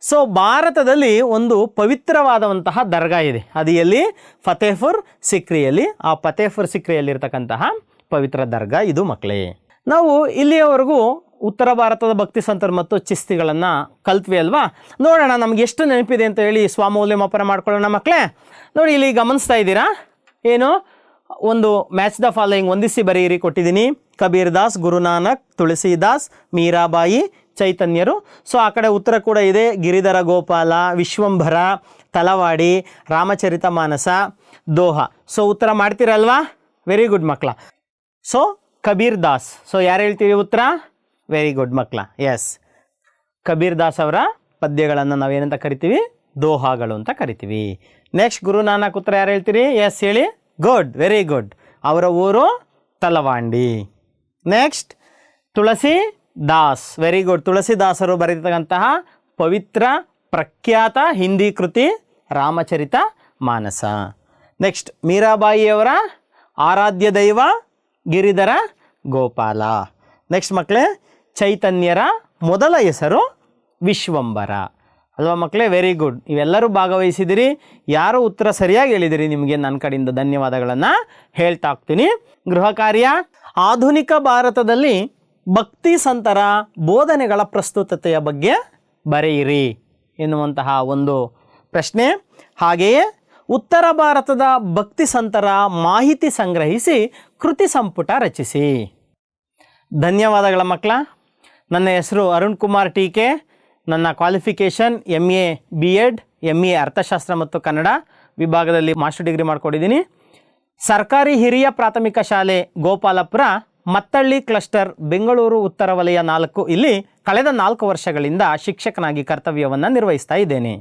ಸೊ ಭಾರತದಲ್ಲಿ ಒಂದು ಪವಿತ್ರವಾದಂತಹ ದರ್ಗಾ ಇದೆ. ಅದು ಎಲ್ಲಿ? ಫತೇಪುರ್ ಸಿಕ್ರಿಯಲ್ಲಿ. ಆ ಫತೇಪುರ್ ಸಿಕ್ರಿಯಲ್ಲಿರ್ತಕ್ಕಂತಹ ಪವಿತ್ರ ದರ್ಗಾ ಇದು ಮಕ್ಕಳೇ. ನಾವು ಇಲ್ಲಿಯವರೆಗೂ ಉತ್ತರ ಭಾರತದ ಭಕ್ತಿ ಸಂತರು ಮತ್ತು ಚಿಸ್ತಿಗಳನ್ನು ಕಲ್ತ್ವಿ ಅಲ್ವಾ? ನೋಡೋಣ ನಮ್ಗೆ ಎಷ್ಟು ನೆನಪಿದೆ ಅಂತ ಹೇಳಿ ಸ್ವಾಮೌಲ್ಯಮಾಪನ ಮಾಡ್ಕೊಳ್ಳೋಣ ಮಕ್ಕಳೇ ನೋಡಿ, ಇಲ್ಲಿ ಗಮನಿಸ್ತಾ ಇದ್ದೀರಾ? ಏನು? ಒಂದು ಮ್ಯಾಚ್ ದ ಫಾಲೋಯಿಂಗ್ ಹೊಂದಿಸಿ ಬರೆಯಿರಿ ಕೊಟ್ಟಿದ್ದೀನಿ. ಕಬೀರ್ ದಾಸ್ ಗುರುನಾನಕ್ ತುಳಸಿದಾಸ್ ಮೀರಾಬಾಯಿ, ಚೈತನ್ಯರು. ಸೊ ಆ ಕಡೆ ಉತ್ತರ ಕೂಡ ಇದೆ. ಗಿರಿಧರ ಗೋಪಾಲ, ವಿಶ್ವಂಭರ, ತಲವಾಡಿ, ರಾಮಚರಿತ ಮಾನಸ, ದೋಹ. ಸೊ ಉತ್ತರ ಮಾಡ್ತೀರಲ್ವಾ? ವೆರಿ ಗುಡ್ ಮಕ್ಕಳ ಸೊ ಕಬೀರ್ ದಾಸ್. ಸೊ ಯಾರು ಹೇಳ್ತೀವಿ ಉತ್ತರ? ವೆರಿ ಗುಡ್ ಮಕ್ಕಳ. ಎಸ್ ಕಬೀರ್ ದಾಸ್ ಅವರ ಪದ್ಯಗಳನ್ನು ನಾವೇನಂತ ಕರಿತೀವಿ? ದೋಹಾಗಳು ಅಂತ ಕರಿತೀವಿ. ನೆಕ್ಸ್ಟ್ ಗುರುನಾನಕ್ ಉತ್ತರ ಯಾರು ಹೇಳ್ತೀರಿ? ಎಸ್ ಹೇಳಿ. ಗುಡ್ ವೆರಿ ಗುಡ್ ಅವರ ಊರು Talwandi. Next Tulsi Das. Very good ತುಳಸಿದಾಸರು ಬರೆದಿರ್ತಕ್ಕಂತಹ ಪವಿತ್ರ ಪ್ರಖ್ಯಾತ ಹಿಂದಿ ಕೃತಿ ರಾಮಚರಿತ ಮಾನಸ. ನೆಕ್ಸ್ಟ್ ಮೀರಾಬಾಯಿಯವರ ಆರಾಧ್ಯ ದೈವ ಗಿರಿಧರ ಗೋಪಾಲ. ನೆಕ್ಸ್ಟ್ ಮಕ್ಕಳೇ ಚೈತನ್ಯರ ಮೊದಲ ಹೆಸರು ವಿಶ್ವಂಬರ. ಅಲ್ವಾ ಮಕ್ಕಳೇ? ವೆರಿ ಗುಡ್ ಇವೆಲ್ಲರೂ ಭಾಗವಹಿಸಿದಿರಿ. ಯಾರು ಉತ್ತರ ಸರಿಯಾಗಿ ಹೇಳಿದಿರಿ ನಿಮಗೆ ನನ್ನ ಕಡೆಯಿಂದ ಧನ್ಯವಾದಗಳನ್ನು ಹೇಳ್ತಾ ಹೋಗ್ತೀನಿ. ಗೃಹ ಕಾರ್ಯ, ಆಧುನಿಕ ಭಾರತದಲ್ಲಿ ಭಕ್ತಿ ಸಂತರ ಬೋಧನೆಗಳ ಪ್ರಸ್ತುತತೆಯ ಬಗ್ಗೆ ಬರೆಯಿರಿ ಎನ್ನುವಂತಹ ಒಂದು ಪ್ರಶ್ನೆ. ಹಾಗೆಯೇ, ಉತ್ತರ ಭಾರತದ ಭಕ್ತಿ ಸಂತರ ಮಾಹಿತಿ ಸಂಗ್ರಹಿಸಿ ಕೃತಿ ಸಂಪುಟ ರಚಿಸಿ. ಧನ್ಯವಾದಗಳ ಮಕ್ಕಳ. ನನ್ನ ಹೆಸರು ಅರುಣ್ ಕುಮಾರ್ ಟಿ ಕೆ ನನ್ನ qualification M A B Ed M A ಅರ್ಥಶಾಸ್ತ್ರ ಮತ್ತು ಕನ್ನಡ ವಿಭಾಗದಲ್ಲಿ ಮಾಸ್ಟರ್ ಡಿಗ್ರಿ ಮಾಡ್ಕೊಂಡಿದ್ದೀನಿ. ಸರ್ಕಾರಿ ಹಿರಿಯ ಪ್ರಾಥಮಿಕ ಶಾಲೆ ಗೋಪಾಲಪುರ, ಮತ್ತಳ್ಳಿ ಕ್ಲಸ್ಟರ್ ಬೆಂಗಳೂರು ಉತ್ತರ ವಲಯ ನಾಲ್ಕು. ಇಲ್ಲಿ ಕಳೆದ ನಾಲ್ಕು ವರ್ಷಗಳಿಂದ ಶಿಕ್ಷಕನಾಗಿ ಕರ್ತವ್ಯವನ್ನು ನಿರ್ವಹಿಸ್ತಾ ಇದ್ದೇನೆ.